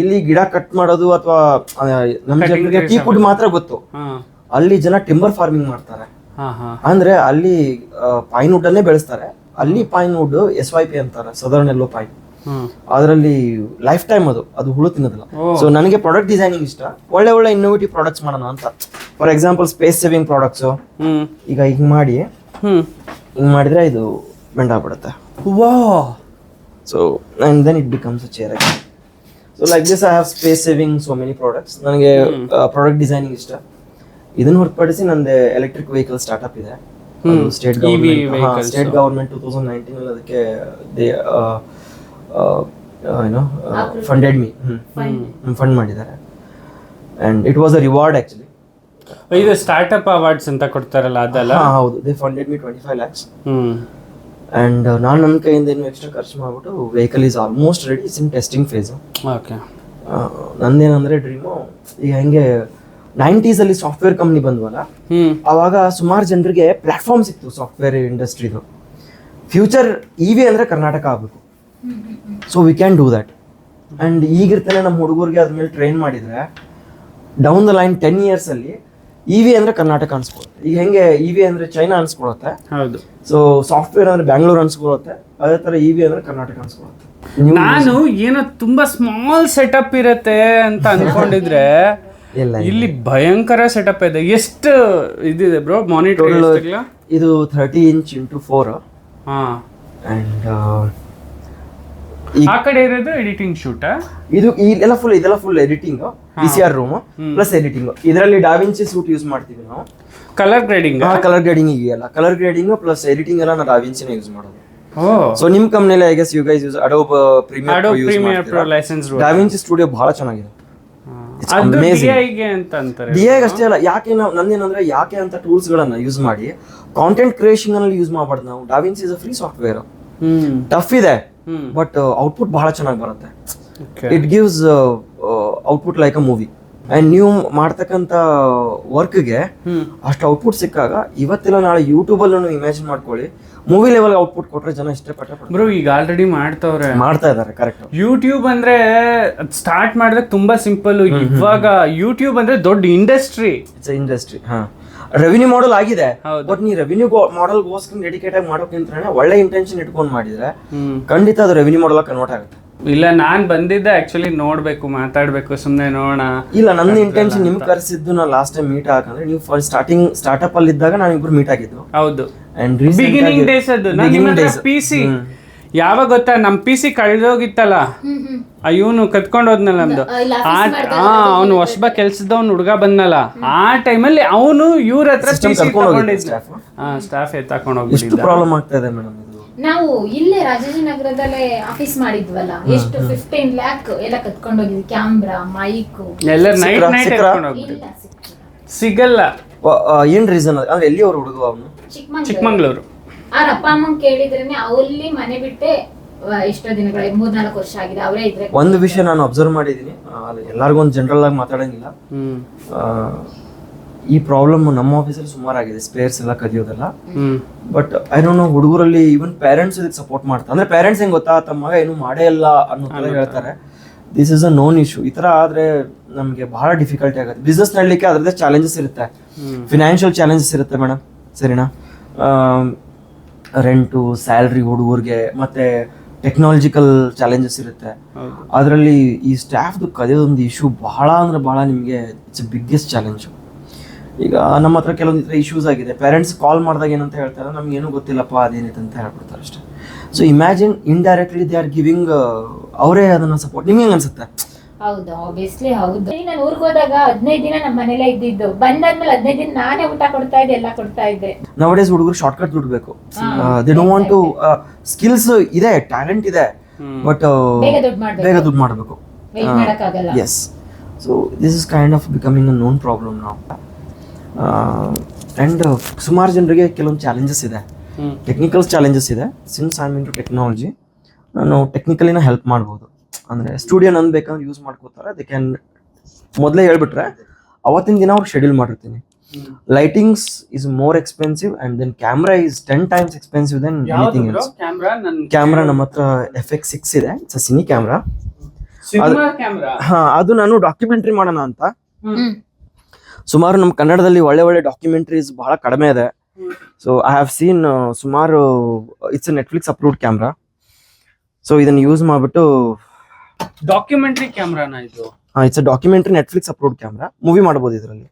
ಇಲ್ಲಿ ಗಿಡ ಕಟ್ ಮಾಡೋದು ಅಥವಾ ನಮ್ಮ ಜನರಿಗೆ ಟೀ ಕುಡ್ ಮಾತ್ರ ಗೊತ್ತು. ಅಲ್ಲಿ ಜನ ಟಿಂಬರ್ ಫಾರ್ಮಿಂಗ್ ಮಾಡ್ತಾರೆ. ಅಂದ್ರೆ ಅಲ್ಲಿ ಪೈನ್ ವುಡ್ ಅನ್ನೇ ಬೆಳೆಸ್ತಾರೆ. ಅಲ್ಲಿ pine wood S Y P ಅಂತಾರೆ ಸದರ್ನ್ ಎಲ್ಲೋ ಪೈನ್ ಅದರಲ್ಲಿ ಲೈಫ್ ಟೈಮ್ ಅದು ಅದು ಹುಳು ತಿನ್ನೋದಿಲ್ಲ. ಸೊ ನನಗೆ ಪ್ರಾಡಕ್ಟ್ ಡಿಸೈನಿಂಗ್ ಇಷ್ಟ. ಒಳ್ಳೆ ಒಳ್ಳೆ ಇನ್ನೋವೇಟಿವ್ ಪ್ರಾಡಕ್ಟ್ಸ್ ಮಾಡೋಣ ಅಂತ. For example space saving products ಈಗ ಹಿಂಗ್ ಮಾಡಿ ಹಿಂಗ್ ಮಾಡಿದ್ರೆ ಇದು ಬೆಂಡ ಬಿಡುತ್ತೆ ವಾ. So then it becomes a chair so like this I have space saving so many products ನನಗೆ ಪ್ರಾಡಕ್ಟ್ ಡಿಸೈನಿಂಗ್ ಇಷ್ಟ. ಇದನ್ನ ಹೊರತುಪಡಿಸಿ ನಂದು ಎಲೆಕ್ಟ್ರಿಕ್ ವೆಹಿಕಲ್ ಸ್ಟಾರ್ಟ್ಅಪ್ ಇದೆ. State government government. State government two thousand nineteen ಅಲ್ಲಿ ಅದಕ್ಕೆ ಏನೋ ಫಂಡೆಡ್ ಮೀ ಫಂಡ್ ಮಾಡಿದ್ದಾರೆ. And it was a reward actually ಇದು ಸ್ಟಾರ್ಟ್ಅಪ್ ಅವಾರ್ಡ್ಸ್ ಅಂತ ಕೊಡ್ತಾರಲ್ಲ ಅದೆಲ್ಲ? ಹೌದು. They funded me twenty five lakhs ಹ್ಞೂ ಅಂಡ್ ನಾನು ನನ್ನ ಕೈಯಿಂದ ಏನು ಎಕ್ಸ್ಟ್ರಾ ಖರ್ಚು ಮಾಡ್ಬಿಟ್ಟು vehicle is almost ready is in testing phase okay ನಂದೇನಂದ್ರೆ dream ಈಗ ಹೆಂಗೆ ನೈಂಟೀಸಲ್ಲಿ ಸಾಫ್ಟ್ವೇರ್ ಕಂಪ್ನಿ ಬಂದ್ವಲ್ಲ? ಅವಾಗ ಸುಮಾರು ಜನರಿಗೆ ಪ್ಲಾಟ್ಫಾರ್ಮ್ ಸಿಕ್ತು ಸಾಫ್ಟ್ವೇರ್ ಇಂಡಸ್ಟ್ರಿದು ಫ್ಯೂಚರ್ ಇ ವಿ ಅಂದರೆ ಕರ್ನಾಟಕ ಆಗಬೇಕು. So we can do that and ಈಗಿರ್ತಾನೆ ನಮ್ಮ ಹುಡುಗರಿಗೆ ಅದ್ರ ಮೇಲೆ ಟ್ರೈನ್ ಮಾಡಿದರೆ ಡೌನ್ ದ ಲೈನ್ ಟೆನ್ ಇಯರ್ಸಲ್ಲಿ ಇ ವಿ ಅಂದರೆ ಕರ್ನಾಟಕ ಅನ್ಸ್ಕೊಳುತ್ತೆ. ಈಗ ಹೆಂಗೆ ಇ ವಿ ಅಂದರೆ ಚೈನಾ ಅನ್ಸ್ಕೊಳುತ್ತೆ. ಹೌದು. ಸೊ ಸಾಫ್ಟ್ವೇರ್ ಅಂದರೆ ಬ್ಯಾಂಗ್ಳೂರ್ ಅನ್ಸ್ಕೊಳುತ್ತೆ. ಅದೇ ಥರ ಇ ವಿ ಅಂದರೆ ಕರ್ನಾಟಕ ಅನ್ಸ್ಕೊಳುತ್ತೆ. ನಾನು ಏನೋ ತುಂಬಾ ಸ್ಮಾಲ್ ಸೆಟಪ್ ಇರತ್ತೆ ಅಂತ ಅನ್ಕೊಂಡಿದ್ರೆ <laughs> ಇಲ್ಲ ಭಯಂಕರ ಸೆಟಪ್ ಇದೆ. ಎಷ್ಟು ಇದಿದೆ ಬ್ರೋ ಮಾನಿಟರ್ ಇದು ಥರ್ಟಿ ಇಂಚ್ ಇಂಟು ಫೋರ್ ಹಾಂ. ಆ್ಯಂಡ್ ಆ ಕಡೆ ಇರೋದು ಎಡಿಟಿಂಗ್ ಶೂಟ್ ಇದು ಇದೆಲ್ಲ ಫುಲ್ ಇದೆಲ್ಲ full editing P C R room plus editing ಇದರಲ್ಲಿ ಡಾವಿನ್ಸಿ ಸೂಟ್ ಯೂಸ್ ಮಾಡ್ತೀವಿ ನಾವು. ಕಲರ್ ಗ್ರೇಡಿಂಗ್ ಕಲರ್ ಗ್ರೇಡಿಂಗ್ ಇದೆಯಲ್ಲ ಕಲರ್ ಗ್ರೇಡಿಂಗ್ ಪ್ಲಸ್ ಎಡಿಟಿಂಗ್ ಎಲ್ಲ ನಾವು ಡಾವಿನ್ಸಿನ ಯೂಸ್ ಮಾಡೋದು. ಸೊ ನಿಮ್ ಕಂಪ್ನಿಲಿ I guess you guys use Adobe Premiere Pro licence DaVinci studio ಬಹಳ ಚೆನ್ನಾಗಿದೆ. It's ಅದು amazing. ಅಂತ ಅಂತಾರೆ ಡಿ ಅಷ್ಟೇ ಅಲ್ಲ ಯಾಕೆ ನಾವು ನಂದೇನಂದ್ರೆ ಯಾಕೆ ಅಂತ ಟೂಲ್ಸ್ ಗಳನ್ನ ಯೂಸ್ ಮಾಡಿ ಕಾಂಟೆಂಟ್ ಕ್ರಿಯೇಷನ್ ಅಲ್ಲಿ ಯೂಸ್ ಮಾಡಬಾರ್ದು ನಾವು. DaVinci is a free software tough ಇದೆ. ಬಟ್ ಔಟ್ಪುಟ್ ಬಹಳ ಚೆನ್ನಾಗಿ ಬರುತ್ತೆ. It gives output like a movie and ನೀವು ಮಾಡ್ತಕ್ಕಂಥ ವರ್ಕ್ಗೆ ಗೆ ಅಷ್ಟು ಔಟ್ಪುಟ್ ಸಿಕ್ಕಾಗ ಇವತ್ತಿಲ್ಲ ನಾಳೆ ಯೂಟ್ಯೂಬಲ್ಲೂ ನೀವು ಇಮ್ಯಾಜಿನ್ ಮಾಡ್ಕೊಳ್ಳಿ ಮೂವಿ ಲೆವೆಲ್ ಔಟ್ಪುಟ್ ಕೊಟ್ರೆ ಜನ ಇಷ್ಟಪಟ್ಟ. ಬ್ರೋ ಈಗ ಆಲ್ರೆಡಿ ಮಾಡ್ತವ್ರೆ. ಮಾಡ್ತಾ ಇದ್ದಾರೆ ಕರೆಕ್ಟ್ ಯೂಟ್ಯೂಬ್ ಅಂದ್ರೆ ಸ್ಟಾರ್ಟ್ ಮಾಡಿದ್ರೆ ತುಂಬಾ ಸಿಂಪಲ್ ಇವಾಗ ಯೂಟ್ಯೂಬ್ ಅಂದ್ರೆ ದೊಡ್ಡ ಇಂಡಸ್ಟ್ರಿ ಇಟ್ಸ್ ಇಂಡಸ್ಟ್ರಿ ಹಾ. ರೆವಿನ್ಯೂ ಮಾಡೆಲ್ ಆಗಿದೆ. ಬಟ್ ನೀ ರೆವಿನ್ಯೂ ಮಾಡೆಲ್ಗೋಸ್ಕರ ಡೆಡಿಕೇಟ್ ಆಗಿ ಮಾಡೋಕ್ಕಿಂತ ಒಳ್ಳೆ ಇಂಟೆನ್ಷನ್ ಇಟ್ಕೊಂಡು ಮಾಡಿದ್ರೆ ಖಂಡಿತ ಅದು ರೆವಿನ್ಯೂ ಮಾಡೆಲ್ ಕನ್ವರ್ಟ್ ಆಗುತ್ತೆ. ಇಲ್ಲ ನಾನ್ ಬಂದಿದ್ದೆ ಆಕ್ಚುಲಿ ನೋಡ್ಬೇಕು ಮಾತಾಡ್ಬೇಕು ಸುಮ್ನೆ ನೋಡೋಣ. ಇಲ್ಲ ನನ್ನ ಇಂಟೆನ್ಷನ್ ನಿಮ್ ಕರೆಸಿದ್ದು ನಾನು ಲಾಸ್ಟ್ ಟೈಮ್ ಮೀಟ್ ಹಾಕಂದ್ರೆ ನೀವು ಫಸ್ಟ್ ಸ್ಟಾರ್ಟಿಂಗ್ ಸ್ಟಾರ್ಟ್ಅಪ್ ಅಲ್ಲಿ ಇದ್ದಾಗ ನಾನು ಇಬ್ರು ಮೀಟ್ ಆಗಿದ್ದು. ಹೌದು. ಅಂಡ್ ಬಿಗಿನಿಂಗ್ ಡೇಸ್ ಅದು. ಪಿ ಸಿ ಯಾವಾಗ ಗೊತ್ತಾ? ನಮ್ ಪಿ ಸಿ ಕಳೆದೋಗಿತ್ತಲ್ಲ. ಹ್ಮ್ ಹ್ಮ್. ಆ ಇವನು ಕತ್ಕೊಂಡು ಹೋದ್ನಲ್ಲ ನಮ್ದು. ಆ, ಹಾ ಅವನು ಹೊಸಬ ಕೆಲ್ಸದವ್ನು ಹುಡುಗ ಬಂದ್ನಲ್ಲ. ಆ ಟೈಮಲ್ಲಿ ಅವನು ಇವ್ರ ಹತ್ರ System ಪಿ ಸಿ ಹೋಗಿದ್ದ ತಗೊಂಡಿದ್ದ ಹಾ ಸ್ಟಾಫ್ ಎತ್ತಾಕೊಂಡು ಎಷ್ಟು ಹೋಗ್ಬಿಟ್ಟಿದ್ದ. ಪ್ರಾಬ್ಲಮ್ ಆಗ್ತಾ ಇದೆ ಮೇಡಮ್ ಇದು. ನಾವು ಇಲ್ಲೇ ರಾಜಾಜಿನಗರದಲ್ಲೇ ಆಫೀಸ್ ಮಾಡಿದ್ವಲ್ಲ. ಎಷ್ಟು ಫಿಫ್ಟೀನ್ ಲ್ಯಾಕ್ ಎಲ್ಲ ಕತ್ಕೊಂಡೋಗಿದ್ವಿ ಕ್ಯಾಮ್ರಾ ಮೈಕ್ ಎಲ್ಲ ನೈಟ್ ಸಿಕ್ರಾ? ನೈಟ್ ಸಿಕ್ರಾ? ಎತ್ಕೊಂಡು ಹೋಗ್ಬಿಟ್ಟು ಇಲ್ಲ ಸಿಗಲ್ಲ. ವ- ಆ, ಏನ್ ರೀಸನ್ ಅಂದ್ರೆ ಎಲ್ಲಿ ಅವ್ರು ಹುಡುಗ ಅವನು? ಚಿಕ್ಕಮಂಗ್ಳೂರು. ಚಿಕ್ಕಮಂಗ್ಳೂರು. ಅವ್ರ ಅಪ್ಪ ಅಮ್ಮ ಕೇಳಿದ್ರೇನೆ ಅವ್ರಲ್ಲಿ ಮನೆ ಬಿಟ್ಟೆ ಇಷ್ಟೋ ದಿನಗಳ ಮೂರ್ನಾಲ್ಕು ವರ್ಷ ಆಗಿದೆ ಅವರೇ ಇದ್ರೆ. ಒಂದು ವಿಷಯ ನಾನು ಅಬ್ಸರ್ವ್ ಮಾಡಿದ್ದೀನಿ. ಎಲ್ಲರಿಗೂ ಒಂದು ಜನರಲ್ ಆಗಿ ಮಾತಾಡಂಗಿಲ್ಲ. ಈ ಪ್ರಾಬ್ಲಮ್ ನಮ್ಮ ಆಫೀಸಲ್ಲಿ ಸುಮಾರಾಗಿದೆ ಸ್ಪೇರ್ಸ್ ಎಲ್ಲ ಕದಿಯೋದೆಲ್ಲ. ಬಟ್ ಐ ಡೋಂಟ್ ನೋ ಹುಡುಗರಲ್ಲಿ ಈವನ್ ಪೇರೆಂಟ್ಸ್ ಇದಕ್ಕೆ ಸಪೋರ್ಟ್ ಮಾಡ್ತಾರೆ. ಅಂದ್ರೆ ಪೇರೆಂಟ್ಸ್ ಹೆಂಗ್ ಗೊತ್ತಾ? ತಮ್ಮ ಮಗ ಏನು ಮಾಡೇ ಇಲ್ಲ ಅನ್ನೋ ತರ ಹೇಳ್ತಾರೆ. This is a known issue ಈ ತರ ಆದ್ರೆ ನಮಗೆ ಬಹಳ ಡಿಫಿಕಲ್ಟಿ ಆಗುತ್ತೆ. ಬಿಸ್ನೆಸ್ ನಡಲಿಕ್ಕೆ ಅದರದ್ದೇ ಚಾಲೆಂಜಸ್ ಇರುತ್ತೆ. ಫಿನಾನ್ಷಿಯಲ್ ಚಾಲೆಂಜಸ್ ಇರುತ್ತೆ ಮೇಡಮ್ ಸರಿನಾ? ರೆಂಟು, ಸ್ಯಾಲ್ರಿ ಹುಡುಗರಿಗೆ ಮತ್ತೆ ಟೆಕ್ನಾಲಜಿಕಲ್ ಚಾಲೆಂಜಸ್ ಇರುತ್ತೆ. ಅದರಲ್ಲಿ ಈ ಸ್ಟಾಫ್ದು ಕದಿಯೋದೊಂದು ಇಶ್ಯೂ ಬಹಳ ಅಂದ್ರೆ ಬಹಳ ನಿಮಗೆ ಇಟ್ಸ್ ಬಿಗ್ಗೆಸ್ಟ್ ಚಾಲೆಂಜ್ ಈಗ ನಮ್ಮ ಹತ್ರ ಕೆಲವೊಂದು ಥರ ಇಶ್ಯೂಸ್ ಆಗಿದೆ. ಪೇರೆಂಟ್ಸ್ ಕಾಲ್ ಮಾಡಿದಾಗ ಏನಂತ ಹೇಳ್ತಾರೆ? ನಮ್ಗೆ ಏನೂ ಗೊತ್ತಿಲ್ಲಪ್ಪ, ಅದೇನಿದೆ ಅಂತ ಹೇಳ್ಬಿಡ್ತಾರೆ ಅಷ್ಟೇ. So imagine indirectly they are giving ಅವರೇ ಅದನ್ನು ಸಪೋರ್ಟ್ ನಿಮ್ಗೆ ಹೆಂಗೆ ಅನ್ಸುತ್ತೆ? ಹೌದು ಆಬ್ವಿಯಸ್ಲಿ ಹೌದು. ನಾನು ಊರ್ಗ್ ಹೋದಾಗ ಹದಿನೈದು ದಿನ ನಮ್ಮ ಮನೇಲೆ ಇದ್ದಿದ್ದು. ಬಂದಾದ್ಮೇಲೆ ಹದಿನೈದು ದಿನ ನಾನೇ ಊಟ ಕೊಡ್ತಾ ಇದ್ದೆ ಎಲ್ಲ ಕೊಡ್ತಾ ಇದ್ದೆ. ನವಡೇಸ್ ಹುಡುಗರು shortcut ದುಡ್ಬೇಕು. They don't want to skills ಇದೆ ಟ್ಯಾಲೆಂಟ್ ಇದೆ ಬಟ್ ಬೇಗ ದುಡ್ಡು ಮಾಡ್ಬೇಕು. ಬೇಗ ದುಡ್ಡು ಮಾಡಬೇಕು. ವೇಟ್ ಮಾಡಕ್ಕಾಗಲ್ಲ. Yes so this is kind of becoming a known problem ನಾವು ಆ್ಯಂಡ್ ಸುಮಾರು ಜನರಿಗೆ ಕೆಲವೊಂದು ಚಾಲೆಂಜಸ್ ಇದೆ. ಟೆಕ್ನಿಕಲ್ ಚಾಲೆಂಜಸ್ ಇದೆ. Since I mean to technology ನಾನು ಟೆಕ್ನಿಕಲಿನ ಹೆಲ್ಪ್ ಮಾಡ್ಬೋದು. ಅಂದರೆ ಸ್ಟುಡಿಯೋ ನಂದು ಬೇಕಂದ್ರೆ ಯೂಸ್ ಮಾಡ್ಕೋತಾರೆ. ದೇ ಕ್ಯಾನ್ ಮೊದಲೇ ಹೇಳ್ಬಿಟ್ರೆ ಅವತ್ತಿನ ದಿನ ಅವ್ರು ಶೆಡ್ಯೂಲ್ ಮಾಡಿರ್ತೀನಿ. Lightings is more expensive and then camera is ten times expensive then anything else camera ನನ್ ಕ್ಯಾಮ್ರಾ ನಮ್ಮ ಹತ್ರ ಎಫ್ ಎಕ್ಸ್ ಸಿಕ್ಸ್ ಇದೆ. ಇಟ್ಸ್ ಅ ಸಿನಿ ಕ್ಯಾಮ್ರಾ ಹಾ ಅದು ನಾನು ಡಾಕ್ಯುಮೆಂಟ್ರಿ ಮಾಡೋಣ ಅಂತ. ಸುಮಾರು ನಮ್ಮ ಕನ್ನಡದಲ್ಲಿ ಒಳ್ಳೆ ಒಳ್ಳೆ ಡಾಕ್ಯುಮೆಂಟ್ರೀಸ್ ಬಹಳ ಕಡಿಮೆ ಇದೆ. ಸೊ ಐ ಹ್ಯಾವ್ ಸೀನ್ ಸುಮಾರು it's Netflix approved camera so ಇದನ್ನ ಯೂಸ್ ಮಾಡಿಬಿಟ್ಟು ಡಾಕ್ಯುಮೆಂಟ್ರಿ ಕ್ಯಾಮ್ರಾನ ಇದು? It's a documentary Netflix upload camera movie ಮಾಡಬಹುದು ಇದರಲ್ಲಿ.